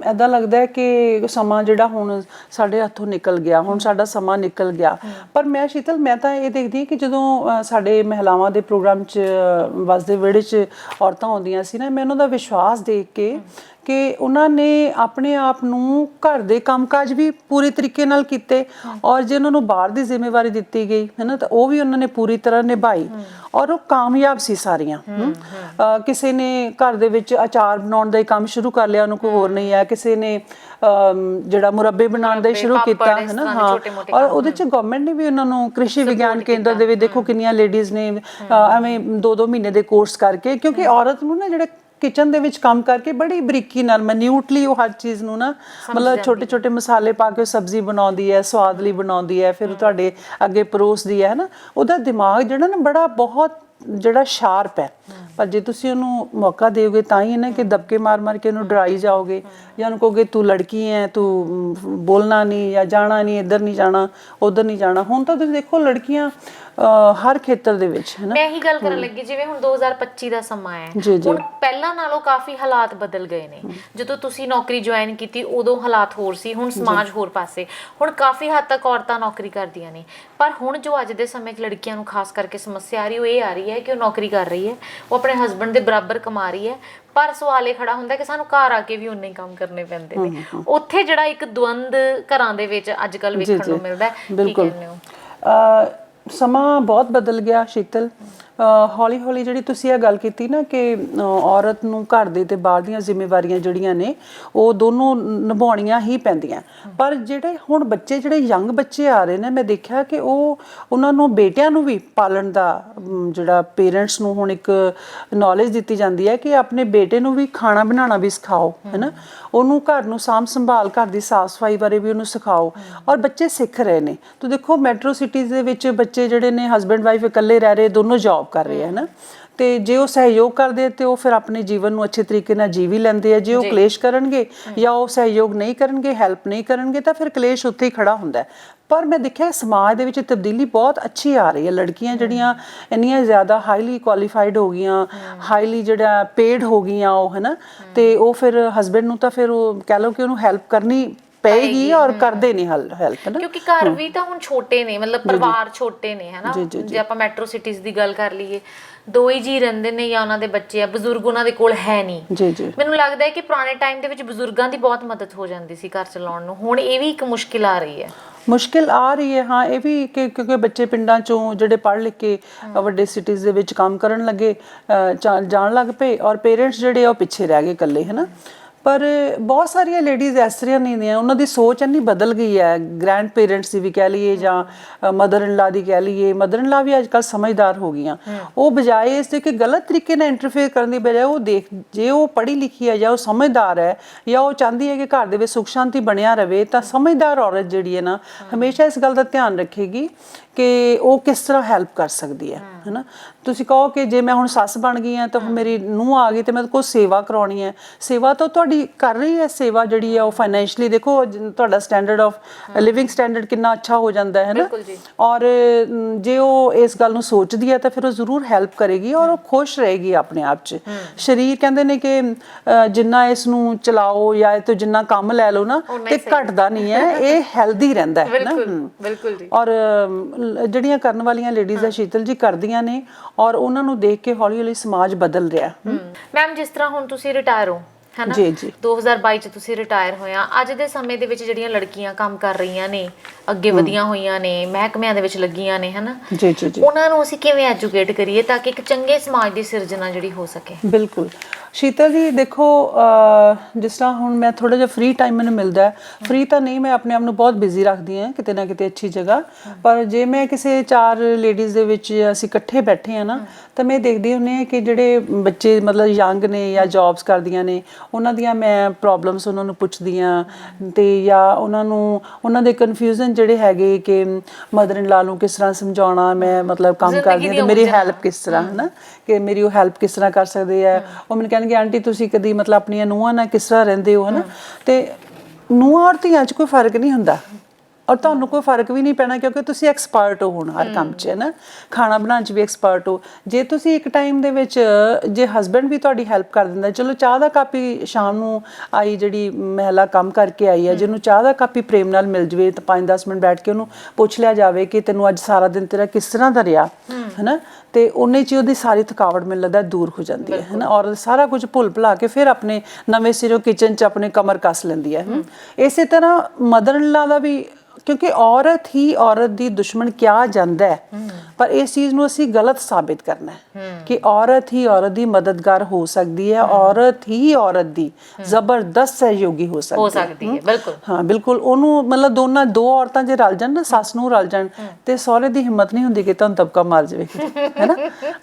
ਐਦਾਂ ਲੱਗਦਾ ਹੈ ਕਿ ਸਮਾਂ ਜਿਹੜਾ ਹੁਣ ਸਾਡੇ ਹੱਥੋਂ ਨਿਕਲ ਗਿਆ, ਹੁਣ ਸਾਡਾ ਸਮਾਂ ਨਿਕਲ ਗਿਆ। ਪਰ ਮੈਂ ਸ਼ੀਤਲ, ਮੈਂ ਤਾਂ ਇਹ ਦੇਖਦੀ ਹਾਂ ਕਿ ਜਦੋਂ ਸਾਡੇ ਮਹਿਲਾਵਾਂ ਦੇ ਪ੍ਰੋਗਰਾਮ 'ਚ ਵਸਦੇ ਵਿਹੜੇ 'ਚ ਔਰਤਾਂ ਆਉਂਦੀਆਂ ਸੀ ਨਾ, ਮੈਂ ਉਹਨਾਂ ਦਾ ਵਿਸ਼ਵਾਸ ਦੇਖ ਕੇ ਕਿ ਉਹਨਾਂ ਨੇ ਆਪਣੇ ਆਪ ਨੂੰ ਘਰ ਦੇ ਕੰਮਕਾਜ ਵੀ ਪੂਰੇ ਤਰੀਕੇ ਨਾਲ ਕੀਤੇ ਔਰ ਜੇ ਉਹਨਾਂ ਨੂੰ ਬਾਹਰ ਦੀ ਜ਼ਿੰਮੇਵਾਰੀ ਦਿੱਤੀ ਗਈ ਹੈ ਨਾ ਤਾਂ ਉਹ ਵੀ ਉਹਨਾਂ ਨੇ ਪੂਰੀ ਤਰ੍ਹਾਂ ਨਿਭਾਈ ਔਰ ਉਹ ਕਾਮਯਾਬ ਸੀ ਸਾਰੀਆਂ ਕਿਸੇ ਨੇ ਘਰ ਦੇ ਵਿੱਚ ਅਚਾਰ ਬਣਾਉਣ ਦਾ ਹੀ ਕੰਮ ਸ਼ੁਰੂ ਕਰ ਲਿਆ ਉਹਨੂੰ ਕੋਈ ਹੋਰ ਨਹੀਂ ਆ ਕਿਸੇ ਨੇ ਜਿਹੜਾ ਮੁਰੱਬੇ ਬਣਾਉਣ ਦਾ ਹੀ ਸ਼ੁਰੂ ਕੀਤਾ ਹੈ ਨਾ ਹਾਂ। ਔਰ ਉਹਦੇ ਚ ਗਵਰਨਮੈਂਟ ਨੇ ਵੀ ਉਹਨਾਂ ਨੂੰ ਕ੍ਰਿਸ਼ੀ ਵਿਗਿਆਨ ਕੇਂਦਰ ਦੇ ਵਿੱਚ ਦੇਖੋ ਕਿੰਨੀਆਂ ਲੇਡੀਜ਼ ਨੇ ਐਵੇਂ 2-2 ਮਹੀਨੇ ਦੇ ਕੋਰਸ ਕਰਕੇ ਕਿਉਂਕਿ ਔਰਤ ਨੂੰ ਨਾ ਜਿਹੜੇ ਕਿਚਨ ਦੇ ਵਿੱਚ ਕੰਮ ਕਰਕੇ ਬੜੀ ਬਰੀਕੀ ਨਾਲ ਮਨਿਊਟਲੀ ਉਹ ਹਰ ਚੀਜ਼ ਨੂੰ ਨਾ ਮਤਲਬ ਛੋਟੇ ਛੋਟੇ ਮਸਾਲੇ ਪਾ ਕੇ ਸਬਜ਼ੀ ਬਣਾਉਂਦੀ ਹੈ ਸਵਾਦ ਲਈ ਬਣਾਉਂਦੀ ਹੈ ਫਿਰ ਤੁਹਾਡੇ ਅੱਗੇ ਪਰੋਸਦੀ ਹੈ ਨਾ ਉਹਦਾ ਦਿਮਾਗ ਜਿਹੜਾ ਨਾ ਬੜਾ ਬਹੁਤ ਜਿਹੜਾ ਸ਼ਾਰਪ ਹੈ। ਪਰ ਜੇ ਤੁਸੀਂ ਉਹਨੂੰ ਮੌਕਾ ਦਿਓਗੇ ਤਾਂ ਹੀ ਨਾ ਕਿ ਦਬਕੇ ਮਾਰ ਮਾਰ ਕੇ ਉਹਨੂੰ ਡਰਾਈ ਜਾਓਗੇ ਜਾਂ ਉਹਨੂੰ ਕਹੋਗੇ ਤੂੰ ਲੜਕੀ ਹੈ ਤੂੰ ਬੋਲਣਾ ਨਹੀਂ ਜਾਂ ਜਾਣਾ ਨਹੀਂ ਇੱਧਰ ਨਹੀਂ ਜਾਣਾ ਉੱਧਰ ਨਹੀਂ ਜਾਣਾ। ਹੁਣ ਤਾਂ ਤੁਸੀਂ ਦੇਖੋ ਲੜਕੀਆਂ ਹਰ ਖੇਤਰ ਦੇ ਵਿੱਚ ਹੈ ਨਾ? ਮੈਂ ਇਹੀ ਗੱਲ ਕਰਨ ਲੱਗੀ ਜਿਵੇਂ ਹੁਣ 2025 ਦਾ ਸਮਾਂ ਹੈ। ਹੁਣ ਪਹਿਲਾਂ ਨਾਲੋਂ ਕਾਫੀ ਹਾਲਾਤ ਬਦਲ ਗਏ ਨੇ। ਜਦੋਂ ਤੁਸੀਂ ਨੌਕਰੀ ਜੁਆਇਨ ਕੀਤੀ ਉਦੋਂ ਹਾਲਾਤ ਹੋਰ ਸੀ ਹੁਣ ਸਮਾਜ ਹੋਰ ਪਾਸੇ। ਹੁਣ ਕਾਫੀ ਹੱਦ ਤੱਕ ਔਰਤਾਂ ਨੌਕਰੀ ਕਰਦੀਆਂ ਨੇ। ਪਰ ਹੁਣ ਜੋ ਅੱਜ ਦੇ ਸਮੇਂ 'ਚ ਲੜਕੀਆਂ ਨੂੰ ਖਾਸ ਕਰਕੇ ਸਮੱਸਿਆ ਆ ਰਹੀ ਉਹ ਇਹ ਆ ਰਹੀ ਹੈ ਕਿ ਉਹ ਨੌਕਰੀ ਕਰ ਰਹੀ ਹੈ। ਉਹ ਆਪਣੇ ਹਸਬੰਡ ਦੇ ਬਰਾਬਰ ਕਮਾ ਰਹੀ ਹੈ। ਪਰ ਸਵਾਲ ਇਹ ਖੜਾ ਹੁੰਦਾ ਕਿ ਸਾਨੂੰ ਘਰ ਆ ਕੇ ਵੀ ਉਨੇ ਹੀ ਕੰਮ ਕਰਨੇ ਪੈਂਦੇ ਨੇ। ਉੱਥੇ ਜਿਹੜਾ ਇੱਕ ਦਵੰਦ ਘਰਾਂ ਦੇ ਵਿੱਚ ਅੱਜ ਕੱਲ ਵੇਖਣ ਨੂੰ ਮਿਲਦਾ ਹੈ ਕੀ ਕਹਿੰਦੇ ਹੋ? ਅ, ਸਮਾਂ ਬਹੁਤ ਬਦਲ ਗਿਆ ਸ਼ੀਤਲ। ਹੌਲੀ ਹੌਲੀ ਜਿਹੜੀ ਤੁਸੀਂ ਇਹ ਗੱਲ ਕੀਤੀ ਨਾ ਕਿ ਔਰਤ ਨੂੰ ਘਰ ਦੇ ਤੇ ਬਾਹਰ ਦੀਆਂ ਜ਼ਿੰਮੇਵਾਰੀਆਂ ਜਿਹੜੀਆਂ ਨੇ, ਉਹ ਦੋਨੋਂ ਨਿਭਾਉਣੀਆਂ ਹੀ ਪੈਂਦੀਆਂ। ਪਰ ਜਿਹੜੇ ਹੁਣ ਬੱਚੇ, ਜਿਹੜੇ ਯੰਗ ਬੱਚੇ ਆ ਰਹੇ ਨੇ, ਮੈਂ ਦੇਖਿਆ ਕਿ ਉਹ ਉਹਨਾਂ ਨੂੰ ਬੇਟਿਆਂ ਨੂੰ ਵੀ ਪਾਲਣ ਦਾ ਜਿਹੜਾ ਪੇਰੈਂਟਸ ਨੂੰ ਹੁਣ ਇੱਕ ਨੌਲੇਜ ਦਿੱਤੀ ਜਾਂਦੀ ਹੈ ਕਿ ਆਪਣੇ ਬੇਟੇ ਨੂੰ ਵੀ ਖਾਣਾ ਬਣਾਉਣਾ ਵੀ ਸਿਖਾਓ, ਹੈਨਾ? ਉਹਨੂੰ ਘਰ ਨੂੰ ਸਾਂਭ ਸੰਭਾਲ, ਘਰ ਦੀ ਸਾਫ਼ ਸਫ਼ਾਈ ਬਾਰੇ ਵੀ ਉਹਨੂੰ ਸਿਖਾਓ। ਔਰ ਬੱਚੇ ਸਿੱਖ ਰਹੇ ਨੇ। ਤੋ ਦੇਖੋ, ਮੈਟਰੋ ਸਿਟੀਜ਼ ਦੇ ਵਿੱਚ ਬੱਚੇ ਜਿਹੜੇ ਨੇ ਹਸਬੰਡ ਵਾਈਫ ਇਕੱਲੇ ਰਹਿ ਰਹੇ, ਦੋਨੋਂ ਜੌਬ ਕਰ ਰਹੇ ਹੈ ਨਾ ਤੇ ਜੇ ਉਹ ਸਹਿਯੋਗ ਕਰਦੇ ਤੇ ਉਹ ਫਿਰ ਆਪਣੇ ਜੀਵਨ ਨੂੰ ਅੱਛੇ ਤਰੀਕੇ ਨਾਲ ਜੀ ਵੀ ਲੈਂਦੇ ਆ। ਜੇ ਉਹ ਕਲੇਸ਼ ਕਰਨਗੇ ਜਾਂ ਉਹ ਸਹਿਯੋਗ ਨਹੀਂ ਕਰਨਗੇ ਹੈਲਪ ਨਹੀਂ ਕਰਨਗੇ ਤਾਂ ਫਿਰ ਕਲੇਸ਼ ਉੱਥੇ ਹੀ ਖੜਾ ਹੁੰਦਾ ਹੈ। ਪਰ ਮੈਂ ਦੇਖਿਆ ਸਮਾਜ ਦੇ ਵਿੱਚ ਤਬਦੀਲੀ ਬਹੁਤ ਅੱਛੀ ਆ ਰਹੀ ਹੈ। ਲੜਕੀਆਂ ਜਿਹੜੀਆਂ ਇੰਨੀਆਂ ਜ਼ਿਆਦਾ ਹਾਈਲੀ ਕੁਆਲੀਫਾਈਡ ਹੋ ਗਈਆਂ ਹਾਈਲੀ ਜਿਹੜਾ ਪੇਡ ਹੋ ਗਈਆਂ ਉਹ ਹੈਨਾ? ਤੇ ਉਹ ਫਿਰ ਹਸਬੰਡ ਨੂੰ ਤਾਂ ਫਿਰ ਉਹ ਕਹਿ ਲਓ ਕਿ ਉਹਨੂੰ ਹੈਲਪ ਕਰਨੀ ਪਏਗੀ ਔਰ ਕਰਦੇ ਨਹੀਂ ਹੈਲਪ ਹੈਨਾ ਕਿਉਂਕਿ ਘਰ ਵੀ ਤਾਂ ਹੁਣ ਛੋਟੇ ਨੇ ਮਤਲਬ ਪਰਿਵਾਰ ਛੋਟੇ ਨੇ ਹਨਾ ਜੇ ਆਪਾਂ ਮੈਟਰੋ ਸਿਟੀਜ਼ ਦੀ ਗੱਲ ਕਰ ਲਈਏ ਦੋ ਹੀ ਜੀ ਰਹਿੰਦੇ ਨੇ ਜਾਂ ਉਹਨਾਂ ਦੇ ਬੱਚੇ ਆ ਬਜ਼ੁਰਗ ਉਹਨਾਂ ਦੇ ਕੋਲ ਹੈ ਨਹੀਂ। ਜੀ ਜੀ। ਮੈਨੂੰ ਲੱਗਦਾ ਹੈ ਕਿ ਪੁਰਾਣੇ ਟਾਈਮ ਦੇ ਵਿੱਚ ਬਜ਼ੁਰਗਾਂ ਦੀ ਬਹੁਤ ਮਦਦ ਹੋ ਜਾਂਦੀ ਸੀ ਘਰ ਚਲਾਉਣ ਨੂੰ। ਹੁਣ ਇਹ ਵੀ ਇੱਕ ਮੁਸ਼ਕਿਲ ਆ ਰਹੀ ਹੈ। ਮੁਸ਼ਕਿਲ ਆ ਰਹੀ ਹੈ ਹਾਂ ਇਹ ਵੀ ਕਿ ਕਿਉਂਕਿ ਬੱਚੇ ਪਿੰਡਾਂ ਚੋਂ ਜਿਹੜੇ ਪੜ੍ਹ ਲਿਖ ਕੇ ਵੱਡੇ ਸਿਟੀਜ਼ ਦੇ ਵਿੱਚ ਕੰਮ ਕਰਨ ਲੱਗੇ ਜਾਣ ਲੱਗ ਪਏ ਔਰ ਪੇਰੈਂਟਸ ਜਿਹੜੇ ਆ ਉਹ ਪਿੱਛੇ ਰਹਿ ਗਏ ਇਕੱਲੇ ਹੈਨਾ ਪਰ ਬਹੁਤ ਸਾਰੀਆਂ ਲੇਡੀਜ਼ ਇਸ ਤਰ੍ਹਾਂ ਨਹੀਂ ਨੇ ਉਹਨਾਂ ਦੀ ਸੋਚ ਇੰਨੀ ਬਦਲ ਗਈ ਹੈ। ਗ੍ਰੈਂਡ ਪੇਰੈਂਟਸ ਦੀ ਵੀ ਕਹਿ ਲਈਏ ਜਾਂ ਮਦਰ ਇਨ ਲਾ ਦੀ ਕਹਿ ਲਈਏ ਮਦਰ ਇਨ ਲਾ ਵੀ ਅੱਜਕੱਲ ਸਮਝਦਾਰ ਹੋ ਗਈਆਂ। ਉਹ ਬਜਾਏ ਇਸ ਦੇ ਕਿ ਗਲਤ ਤਰੀਕੇ ਨਾਲ ਇੰਟਰਫੇਅਰ ਕਰਨ ਦੀ ਬਜਾਏ ਉਹ ਦੇਖ ਜੇ ਉਹ ਪੜ੍ਹੀ ਲਿਖੀ ਹੈ ਜਾਂ ਉਹ ਸਮਝਦਾਰ ਹੈ ਜਾਂ ਉਹ ਚਾਹੁੰਦੀ ਹੈ ਕਿ ਘਰ ਦੇ ਵਿੱਚ ਸੁਖ ਸ਼ਾਂਤੀ ਬਣਿਆ ਰਵੇ ਤਾਂ ਸਮਝਦਾਰ ਔਰਤ ਜਿਹੜੀ ਹੈ ਨਾ ਹਮੇਸ਼ਾ ਇਸ ਗੱਲ ਦਾ ਧਿਆਨ ਰੱਖੇਗੀ ਕਿ ਉਹ ਕਿਸ ਤਰ੍ਹਾਂ ਹੈਲਪ ਕਰ ਸਕਦੀ ਹੈ। ਹੈਨਾ? ਤੁਸੀਂ ਕਹੋ ਕਿ ਜੇ ਮੈਂ ਹੁਣ ਸੱਸ ਬਣ ਗਈ ਹਾਂ ਤਾਂ ਹੁਣ ਮੇਰੀ ਨੂੰਹ ਆ ਗਈ ਤੇ ਮੈਂ ਕੋਈ ਸੇਵਾ ਕਰਾਉਣੀ ਹੈ। ਸੇਵਾ ਤਾਂ ਤੁਹਾਡੀ ਕਰ ਰਹੀ ਹੈ। ਸੇਵਾ ਜਿਹੜੀ ਹੈ ਉਹ ਫਾਈਨੈਂਸ਼ਲੀ ਦੇਖੋ ਤੁਹਾਡਾ ਸਟੈਂਡਰਡ ਆਫ ਲਿਵਿੰਗ ਸਟੈਂਡਰਡ ਕਿੰਨਾ ਅੱਛਾ ਹੋ ਜਾਂਦਾ ਹੈ ਨਾ। ਔਰ ਜੇ ਉਹ ਇਸ ਗੱਲ ਨੂੰ ਸੋਚਦੀ ਹੈ ਤਾਂ ਫਿਰ ਉਹ ਜ਼ਰੂਰ ਹੈਲਪ ਕਰੇਗੀ ਔਰ ਉਹ ਖੁਸ਼ ਰਹੇਗੀ ਆਪਣੇ ਆਪ 'ਚ। ਸਰੀਰ ਕਹਿੰਦੇ ਨੇ ਕਿ ਜਿੰਨਾ ਇਸ ਨੂੰ ਚਲਾਓ ਜਾਂ ਇਹ ਤੋਂ ਜਿੰਨਾ ਕੰਮ ਲੈ ਲਓ ਨਾ ਤੇ ਘਟਦਾ ਨਹੀਂ ਹੈ ਇਹ ਹੈਲਦੀ ਰਹਿੰਦਾ ਹੈ ਨਾ। ਬਿਲਕੁਲ ਬਿਲਕੁਲ ਜੀ। ਔਰ ਜਿਹੜੀਆਂ ਕਰਨ ਵਾਲੀਆਂ ਲੇਡੀਜ਼ ਆ ਸ਼ੀਤਲ ਜੀ ਕਰਦੀਆਂ ਨੇ ਔਰ ਉਹਨਾਂ ਨੂੰ ਦੇਖ ਕੇ ਹੌਲੀ ਹੌਲੀ ਸਮਾਜ ਬਦਲ ਰਿਹਾ ਮੈਮ ਜਿਸ ਤਰ੍ਹਾਂ ਹੁਣ ਤੁਸੀਂ ਰਿਟਾਇਰ ਹੋ ਹੈਨਾ? ਜੀ, ਜੀ। 2022 ਚ ਤੁਸੀਂ ਰਿਟਾਇਰ ਹੋਇਆ। ਅੱਜ ਦੇ ਸਮੇਂ ਦੇ ਵਿੱਚ ਜਿਹੜੀਆਂ ਲੜਕੀਆਂ ਕੰਮ ਕਰ ਰਹੀਆਂ ਨੇ ਅੱਗੇ ਵਧੀਆਂ ਹੋਈਆਂ ਨੇ ਮਹਿਕਮਿਆਂ ਦੇ ਵਿੱਚ ਲੱਗੀਆਂ ਨੇ ਹੈਨਾ? ਜੀ ਜੀ ਜੀ। ਉਹਨਾਂ ਨੂੰ ਅਸੀਂ ਕਿਵੇਂ ਐਜੂਕੇਟ ਕਰੀਏ ਤਾਂ ਕਿ ਇੱਕ ਚੰਗੇ ਸਮਾਜ ਦੀ ਸਿਰਜਣਾ ਜਿਹੜੀ ਹੋ ਸਕੇ? ਬਿਲਕੁਲ। ਸ਼ੀਤਲ ਜੀ ਦੇਖੋ ਜਿਸ ਤਰ੍ਹਾਂ ਹੁਣ ਮੈਂ ਥੋੜਾ ਜਿਹਾ ਫ੍ਰੀ ਟਾਈਮ ਮੈਨੂੰ ਮਿਲਦਾ ਹੈ। ਫ੍ਰੀ ਤਾਂ ਨਹੀਂ ਮੈਂ ਆਪਣੇ ਆਪ ਨੂੰ ਬਹੁਤ ਬਿਜ਼ੀ ਰੱਖਦੀ ਹਾਂ ਕਿਤੇ ਨਾ ਕਿਤੇ ਅੱਛੀ ਜਗ੍ਹਾ। ਪਰ ਜੇ ਮੈਂ ਕਿਸੇ ਚਾਰ ਲੇਡੀਜ਼ ਦੇ ਵਿੱਚ ਅਸੀਂ ਇਕੱਠੇ ਬੈਠੇ ਆ ਨਾ ਤਾਂ ਮੈਂ ਦੇਖਦੀ ਹੁੰਦੀ ਹਾਂ ਕਿ ਜਿਹੜੇ ਬੱਚੇ ਮਤਲਬ ਯੰਗ ਨੇ ਜਾਂ ਜੌਬਸ ਕਰਦੀਆਂ ਨੇ ਉਹਨਾਂ ਦੀਆਂ ਮੈਂ ਪ੍ਰੋਬਲਮਸ ਉਹਨਾਂ ਨੂੰ ਪੁੱਛਦੀ ਹਾਂ ਤੇ ਜਾਂ ਉਹਨਾਂ ਨੂੰ ਉਹਨਾਂ ਦੇ ਕਨਫਿਊਜ਼ਨ ਜਿਹੜੇ ਹੈਗੇ ਕਿ ਮਦਰ ਇਨ ਲਾ ਨੂੰ ਕਿਸ ਤਰ੍ਹਾਂ ਸਮਝਾਉਣਾ ਮੈਂ ਮਤਲਬ ਕੰਮ ਕਰਦੀ ਹਾਂ ਤੇ ਮੇਰੀ। ਹੈਲਪ ਕਿਸ ਤਰ੍ਹਾਂ ਹਨਾ? ਕਿ ਮੇਰੀ ਉਹ ਹੈਲਪ ਕਿਸ ਤਰ੍ਹਾਂ ਕਰ ਸਕਦੇ ਆ? ਉਹ ਮੈਨੂੰ ਕਹਿਣਗੇ ਆਂਟੀ ਤੁਸੀਂ ਕਦੀ ਮਤਲਬ ਆਪਣੀਆਂ ਨੂੰਹਾਂ ਨਾਲ ਕਿਸ ਤਰ੍ਹਾਂ ਰਹਿੰਦੇ ਹੋ? ਹਨਾ? ਤੇ ਨੂੰਹਾਂ ਔਰ ਧੀਆਂ 'ਚ ਕੋਈ ਫ਼ਰਕ ਨਹੀਂ ਹੁੰਦਾ। ਔਰ ਤੁਹਾਨੂੰ ਕੋਈ ਫ਼ਰਕ ਵੀ ਨਹੀਂ ਪੈਣਾ ਕਿਉਂਕਿ ਤੁਸੀਂ ਐਕਸਪਰਟ ਹੋ ਹੁਣ ਹਰ ਕੰਮ 'ਚ ਹੈ। ਨਾ ਖਾਣਾ ਬਣਾਉਣ 'ਚ ਵੀ ਐਕਸਪਰਟ ਹੋ। ਜੇ ਤੁਸੀਂ ਇੱਕ ਟਾਈਮ ਦੇ ਵਿੱਚ ਜੇ ਹਸਬੰਡ ਵੀ ਤੁਹਾਡੀ ਹੈਲਪ ਕਰ ਦਿੰਦਾ ਚਲੋ ਚਾਹ ਦਾ ਕੱਪ ਹੀ ਸ਼ਾਮ ਨੂੰ ਆਈ ਜਿਹੜੀ ਮਹਿਲਾ ਕੰਮ ਕਰਕੇ ਆਈ ਹੈ। ਜਿਹਨੂੰ ਚਾਹ ਦਾ ਕੱਪ ਹੀ ਪ੍ਰੇਮ ਨਾਲ ਮਿਲ ਜਵੇ ਤਾਂ 5-10 ਮਿੰਟ ਬੈਠ ਕੇ ਉਹਨੂੰ ਪੁੱਛ ਲਿਆ ਜਾਵੇ ਕਿ ਤੈਨੂੰ ਅੱਜ ਸਾਰਾ ਦਿਨ ਤੇਰਾ ਕਿਸ ਤਰ੍ਹਾਂ ਦਾ ਰਿਹਾ ਹੈਨਾ? ਤੇ ਉਹਨੇ ਚ ਹੀ ਉਹਦੀ ਸਾਰੀ ਥਕਾਵਟ ਮੈਨੂੰ ਲੱਗਦਾ ਦੂਰ ਹੋ ਜਾਂਦੀ ਹੈ, ਹਨਾ ਔਰ ਸਾਰਾ ਕੁਝ ਭੁੱਲ ਭੁਲਾ ਕੇ ਫਿਰ ਆਪਣੇ ਨਵੇਂ ਸਿਰੋਂ ਕਿਚਨ ਚ ਆਪਣੇ ਕਮਰ ਕੱਸ ਲੈਂਦੀ ਹੈ ਹਮ। ਇਸੇ ਤਰ੍ਹਾਂ ਮਦਰ ਇਨ ਲਾ ਦਾ ਵੀ, ਕਿਉਂਕਿ ਔਰਤ ਹੀ ਔਰਤ ਦੀ ਦੁਸ਼ਮਣ ਕਿਹਾ ਜਾਂਦਾ ਹੈ ਪਰ ਇਸ ਚੀਜ਼ ਨੂੰ ਅਸੀਂ ਗਲਤ ਸਾਬਿਤ ਕਰਨਾ ਹੈ ਕਿ ਔਰਤ ਹੀ ਔਰਤ ਦੀ ਮਦਦਗਾਰ ਹੋ ਸਕਦੀ ਹੈ ਔਰਤ ਹੀ ਔਰਤ ਦੀ ਜ਼ਬਰਦਸਤ ਸਹਿਯੋਗੀ ਹੋ ਸਕਦੀ ਹੋ। ਹੈ ਸਕਦੀ ਹੈ ਬਿਲਕੁਲ। ਹਾਂ ਬਿਲਕੁਲ। ਉਹਨੂੰ ਮਤਲਬ ਦੋਨਾਂ ਦੋ ਔਰਤਾਂ ਜੇ ਰਲ ਜਾਣ ਨਾ ਸੱਸ ਨੂੰ ਰਲ ਜਾਣ ਤੇ ਸਹੁਰੇ ਦੀ ਹਿੰਮਤ ਨਹੀਂ ਹੁੰਦੀ ਕਿ ਤੁਹਾਨੂੰ ਦਬਕਾ ਮਾਰ ਜਾਵੇ। ਹੈਨਾ?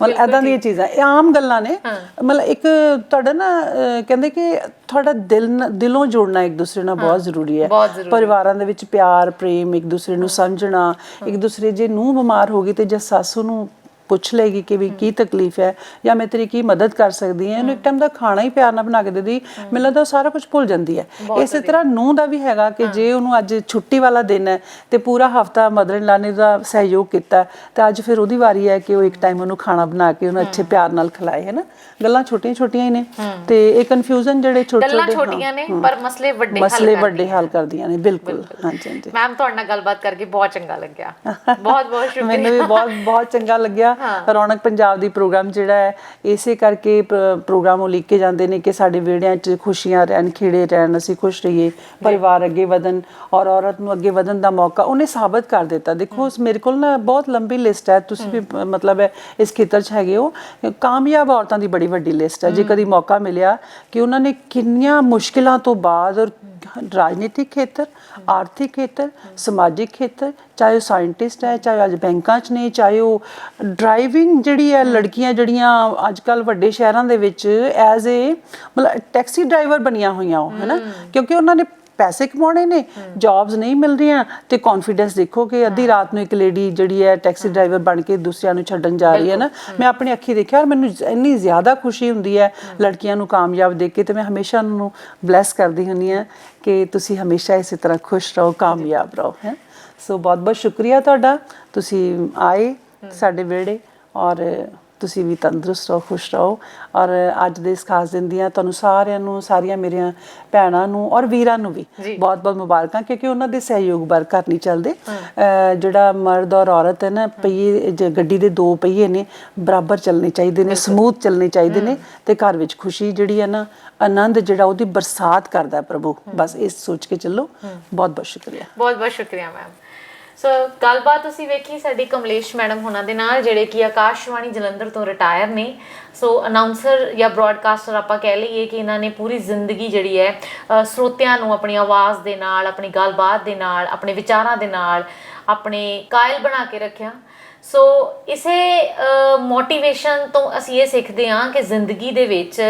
ਮਤਲਬ ਐਦਾਂ ਦੀਆਂ ਚੀਜ਼ਾਂ। ਇਹ ਆਮ ਗੱਲਾਂ ਨੇ। ਮਤਲਬ ਇੱਕ ਤੁਹਾਡਾ ਨਾ ਕਹਿੰਦੇ ਕਿ ਤੁਹਾਡਾ ਦਿਲ ਦਿਲੋਂ ਜੁੜਨਾ ਇੱਕ ਦੂਸਰੇ ਨਾਲ ਬਹੁਤ ਜ਼ਰੂਰੀ ਹੈ। ਪਰਿਵਾਰਾਂ ਦੇ ਵਿੱਚ ਪਿਆਰ ਪ੍ਰੇਮ ਇੱਕ ਦੂਸਰੇ ਨੂੰ ਸਮਝਣਾ ਇੱਕ ਦੂਸਰੇ ਜੇ ਨੂੰ ਬਿਮਾਰ ਹੋ ਗਈ ਤੇ ਜੇ ਸੱਸ ਨੂੰ ਪੁੱਛ ਲਏਗੀ ਕਿ ਵੀ ਕੀ ਤਕਲੀਫ ਹੈ ਜਾਂ ਮੈਂ ਤੇਰੀ ਕੀ ਮਦਦ ਕਰ ਸਕਦੀ ਹਾਂ। ਇਹਨੂੰ ਇੱਕ ਟਾਈਮ ਦਾ ਖਾਣਾ ਹੀ ਪਿਆਰ ਨਾਲ ਬਣਾ ਕੇ ਦੇ ਦੀ ਮੈਨੂੰ ਲੱਗਦਾ ਉਹ ਸਾਰਾ ਕੁਝ ਭੁੱਲ ਜਾਂਦੀ ਹੈ। ਇਸੇ ਤਰ੍ਹਾਂ ਨੂੰ ਦਾ ਵੀ ਹੈਗਾ ਕਿ ਜੇ ਉਹਨੂੰ ਅੱਜ ਛੁੱਟੀ ਵਾਲਾ ਦਿਨ ਹੈ ਤੇ ਪੂਰਾ ਹਫਤਾ ਮਦਰ ਇਨ ਲਾ ਨੇ ਦਾ ਸਹਿਯੋਗ ਕੀਤਾ ਤੇ ਅੱਜ ਫਿਰ ਉਹਦੀ ਵਾਰੀ ਹੈ ਕਿ ਉਹ ਇੱਕ ਟਾਈਮ ਉਹਨੂੰ ਖਾਣਾ ਬਣਾ ਕੇ ਉਹਨੂੰ ਅੱਛੇ ਪਿਆਰ ਨਾਲ ਖਿਲਾਏ ਹੈ ਨਾ? ਗੱਲਾਂ ਛੋਟੀਆਂ ਛੋਟੀਆਂ ਹੀ ਨੇ ਤੇ ਇਹ ਕਨਫਿਊਜ਼ਨ ਜਿਹੜੇ ਛੋਟੇ ਗੱਲਾਂ ਛੋਟੇ ਛੋਟੀਆਂ ਨੇ ਪਰ ਮਸਲੇ ਵੱਡੇ ਹੱਲ ਮਸਲੇ ਵੱਡੇ ਹੱਲ ਕਰਦੀਆਂ ਨੇ ਬਿਲਕੁਲ। ਹਾਂਜੀ ਹਾਂਜੀ। ਮੈਮ ਤੁਹਾਡੇ ਨਾਲ ਗੱਲਬਾਤ ਕਰਕੇ ਬਹੁਤ ਚੰਗਾ ਲੱਗਿਆ। ਬਹੁਤ ਬਹੁਤ ਸ਼ੁਕਰੀਆ ਮੈਨੂੰ ਵੀ ਬਹੁਤ ਬਹੁਤ ਚੰਗਾ ਲੱਗਿਆ। ਰੌਣਕ ਪੰਜਾਬ ਦੀ ਪ੍ਰੋਗਰਾਮ ਜਿਹੜਾ ਹੈ ਇਸੇ ਕਰਕੇ ਪ੍ਰੋਗਰਾਮ ਉਹ ਲਿਖ ਕੇ ਜਾਂਦੇ ਨੇ ਕਿ ਸਾਡੇ ਵਿਹੜਿਆਂ 'ਚ ਖੁਸ਼ੀਆਂ ਰਹਿਣ ਖੇੜੇ ਰਹਿਣ ਅਸੀਂ ਖੁਸ਼ ਰਹੀਏ ਪਰਿਵਾਰ ਅੱਗੇ ਵਧਣ ਔਰ ਔਰਤ ਨੂੰ ਅੱਗੇ ਵਧਣ ਦਾ ਮੌਕਾ ਉਹਨੇ ਸਾਬਤ ਕਰ ਦਿੱਤਾ। ਦੇਖੋ ਉਸ- ਮੇਰੇ ਕੋਲ ਨਾ ਬਹੁਤ ਲੰਬੀ ਲਿਸਟ ਹੈ ਤੁਸੀਂ ਵੀ ਮਤਲਬ ਹੈ ਇਸ ਖੇਤਰ 'ਚ ਹੈਗੇ ਹੋ। ਕਾਮਯਾਬ ਔਰਤਾਂ ਦੀ ਬੜੀ ਵੱਡੀ ਲਿਸਟ ਹੈ। ਜੇ ਕਦੀ ਮੌਕਾ ਮਿਲਿਆ ਕਿ ਉਹਨਾਂ ਨੇ ਕਿੰਨੀਆਂ ਮੁਸ਼ਕਿਲਾਂ ਤੋਂ ਬਾਅਦ ਔਰ ਰਾਜਨੀਤਿਕ ਖੇਤਰ ਆਰਥਿਕ ਖੇਤਰ ਸਮਾਜਿਕ ਖੇਤਰ ਚਾਹੇ ਉਹ ਸਾਇੰਟਿਸਟ ਹੈ ਚਾਹੇ ਅੱਜ ਬੈਂਕਾਂ 'ਚ ਨੇ ਚਾਹੇ ਉਹ ਡਰਾਈਵਿੰਗ ਜਿਹੜੀ ਹੈ ਲੜਕੀਆਂ ਜਿਹੜੀਆਂ ਅੱਜ ਕੱਲ ਵੱਡੇ ਸ਼ਹਿਰਾਂ ਦੇ ਵਿੱਚ ਐਜ਼ ਏ ਮਤਲਬ ਟੈਕਸੀ ਡਰਾਈਵਰ ਬਣੀਆਂ ਹੋਈਆਂ ਉਹ ਹੈਨਾ? ਕਿਉਂਕਿ ਉਹਨਾਂ ਨੇ ਪੈਸੇ ਕਮਾਉਣੇ ਨੇ ਜੌਬਸ ਨਹੀਂ ਮਿਲ ਰਹੀਆਂ ਤੇ ਕੌਨਫੀਡੈਂਸ ਦੇਖੋ ਕਿ ਅੱਧੀ ਰਾਤ ਨੂੰ ਇੱਕ ਲੇਡੀ ਜਿਹੜੀ ਹੈ ਟੈਕਸੀ ਡਰਾਈਵਰ ਬਣ ਕੇ ਦੂਸਰਿਆਂ ਨੂੰ ਛੱਡਣ ਜਾ ਰਹੀ ਹੈ ਨਾ ਮੈਂ ਆਪਣੀ ਅੱਖੀ ਦੇਖਿਆ ਔਰ ਮੈਨੂੰ ਇੰਨੀ ਜ਼ਿਆਦਾ ਖੁਸ਼ੀ ਹੁੰਦੀ ਹੈ ਲੜਕੀਆਂ ਨੂੰ ਕਾਮਯਾਬ ਦੇਖ ਕੇ ਤੇ ਮੈਂ ਹਮੇਸ਼ਾ ਉਹਨਾਂ ਨੂੰ ਬਲੈਸ ਕਰਦੀ ਹੁੰਦੀ ਹਾਂ। ਕਿ ਤੁਸੀਂ ਹਮੇਸ਼ਾ ਇਸੇ ਤਰ੍ਹਾਂ ਖੁਸ਼ ਰਹੋ, ਕਾਮਯਾਬ ਰਹੋ, ਹੈ? ਸੋ ਬਹੁਤ ਬਹੁਤ ਸ਼ੁਕਰੀਆ ਤੁਹਾਡਾ। ਤੁਸੀਂ ਆਏ ਸਾਡੇ ਵਿਹੜੇ ਔਰ ਤੁਸੀਂ ਵੀ ਤੰਦਰੁਸਤ ਰਹੋ ਖੁਸ਼ ਰਹੋ ਔਰ ਅੱਜ ਦੇ ਇਸ ਖਾਸ ਦਿਨ ਦੀਆਂ ਤੁਹਾਨੂੰ ਸਾਰਿਆਂ ਨੂੰ ਸਾਰੀਆਂ ਮੇਰੀਆਂ ਭੈਣਾਂ ਨੂੰ ਔਰ ਵੀਰਾਂ ਨੂੰ ਵੀ ਬਹੁਤ ਬਹੁਤ ਮੁਬਾਰਕਾਂ ਕਿਉਂਕਿ ਉਹਨਾਂ ਦੇ ਸਹਿਯੋਗ ਬਰ ਘਰ ਨਹੀਂ ਚੱਲਦੇ। ਜਿਹੜਾ ਮਰਦ ਔਰ ਔਰਤ ਹੈ ਨਾ ਪਹੀਏ ਗੱਡੀ ਦੇ ਦੋ ਪਹੀਏ ਨੇ ਬਰਾਬਰ ਚੱਲਣੇ ਚਾਹੀਦੇ ਨੇ ਸਮੂਥ ਚੱਲਣੇ ਚਾਹੀਦੇ ਨੇ ਤੇ ਘਰ ਵਿੱਚ ਖੁਸ਼ੀ ਜਿਹੜੀ ਹੈ ਨਾ ਆਨੰਦ ਜਿਹੜਾ ਉਹਦੀ ਬਰਸਾਤ ਕਰਦਾ ਪ੍ਰਭੂ। ਬਸ ਇਸ ਸੋਚ ਕੇ ਚੱਲੋ। ਬਹੁਤ ਬਹੁਤ ਸ਼ੁਕਰੀਆ। ਬਹੁਤ ਬਹੁਤ ਸ਼ੁਕਰੀਆ ਮੈਮ। ਸੋ ਗੱਲਬਾਤ ਤੁਸੀਂ ਵੇਖੀ ਸਾਡੀ ਕਮਲੇਸ਼ ਮੈਡਮ ਹੁਣਾਂ ਦੇ ਨਾਲ, ਜਿਹੜੇ ਕਿ ਆਕਾਸ਼ਵਾਣੀ ਜਲੰਧਰ ਤੋਂ ਰਿਟਾਇਰ ਨੇ। ਸੋ ਅਨਾਉਂਸਰ ਜਾਂ ਬ੍ਰਾਡਕਾਸਟਰ ਆਪਾਂ ਕਹਿ ਲਈਏ ਕਿ ਇਹਨਾਂ ਨੇ ਪੂਰੀ ਜ਼ਿੰਦਗੀ ਜਿਹੜੀ ਹੈ ਸਰੋਤਿਆਂ ਨੂੰ ਆਪਣੀ ਆਵਾਜ਼ ਦੇ ਨਾਲ, ਆਪਣੀ ਗੱਲਬਾਤ ਦੇ ਨਾਲ, ਆਪਣੇ ਵਿਚਾਰਾਂ ਦੇ ਨਾਲ, ਆਪਣੇ ਕਾਇਲ ਬਣਾ ਕੇ ਰੱਖਿਆ। ਸੋ ਇਸੇ ਮੋਟੀਵੇਸ਼ਨ ਤੋਂ ਅਸੀਂ ਇਹ ਸਿੱਖਦੇ ਹਾਂ ਕਿ ਜ਼ਿੰਦਗੀ ਦੇ ਵਿੱਚ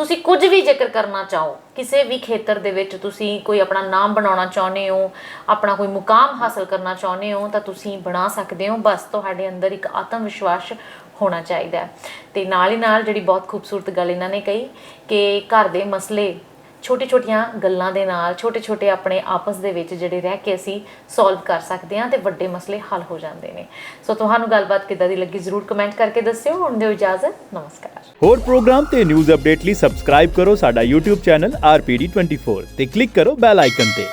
ਤੁਸੀਂ ਕੁਝ ਵੀ ਜ਼ਿਕਰ ਕਰਨਾ ਚਾਹੋ, ਕਿਸੇ ਵੀ ਖੇਤਰ ਦੇ ਵਿੱਚ ਤੁਸੀਂ ਕੋਈ ਆਪਣਾ ਨਾਮ ਬਣਾਉਣਾ ਚਾਹੁੰਦੇ ਹੋ, ਆਪਣਾ ਕੋਈ ਮੁਕਾਮ ਹਾਸਲ ਕਰਨਾ ਚਾਹੁੰਦੇ ਹੋ, ਤਾਂ ਤੁਸੀਂ ਬਣਾ ਸਕਦੇ ਹੋ, ਬਸ ਤੁਹਾਡੇ ਅੰਦਰ ਇੱਕ ਆਤਮ ਵਿਸ਼ਵਾਸ ਹੋਣਾ ਚਾਹੀਦਾ ਹੈ। ਤੇ ਨਾਲ ਹੀ ਨਾਲ ਜਿਹੜੀ ਬਹੁਤ ਖੂਬਸੂਰਤ ਗੱਲ ਇਹਨਾਂ ਨੇ ਕਹੀ ਕਿ ਘਰ ਦੇ ਮਸਲੇ ਛੋਟੀ ਛੋਟੀਆਂ ਗੱਲਾਂ ਦੇ ਨਾਲ ਛੋਟੇ ਛੋਟੇ ਆਪਣੇ ਆਪਸ ਦੇ ਵਿੱਚ ਜਿਹੜੇ ਰਹਿ ਕੇ ਅਸੀਂ ਸੋਲਵ ਕਰ ਸਕਦੇ ਹਾਂ ਤੇ ਵੱਡੇ ਮਸਲੇ ਹੱਲ ਹੋ ਜਾਂਦੇ ਨੇ। ਸੋ ਤੁਹਾਨੂੰ ਗੱਲਬਾਤ ਕਿੱਦਾਂ ਦੀ ਲੱਗੀ ਜ਼ਰੂਰ ਕਮੈਂਟ ਕਰਕੇ ਦੱਸਿਓ। ਹੁਣ ਦਿਓ ਇਜਾਜ਼ਤ। ਨਮਸਕਾਰ। ਹੋਰ ਪ੍ਰੋਗਰਾਮ ਤੇ ਨਿਊਜ਼ ਅਪਡੇਟ ਲਈ ਸਬਸਕ੍ਰਾਈਬ ਕਰੋ ਸਾਡਾ YouTube ਚੈਨਲ RPD24 ਤੇ ਕਲਿੱਕ ਕਰੋ ਬੈਲ ਆਈਕਨ ਤੇ।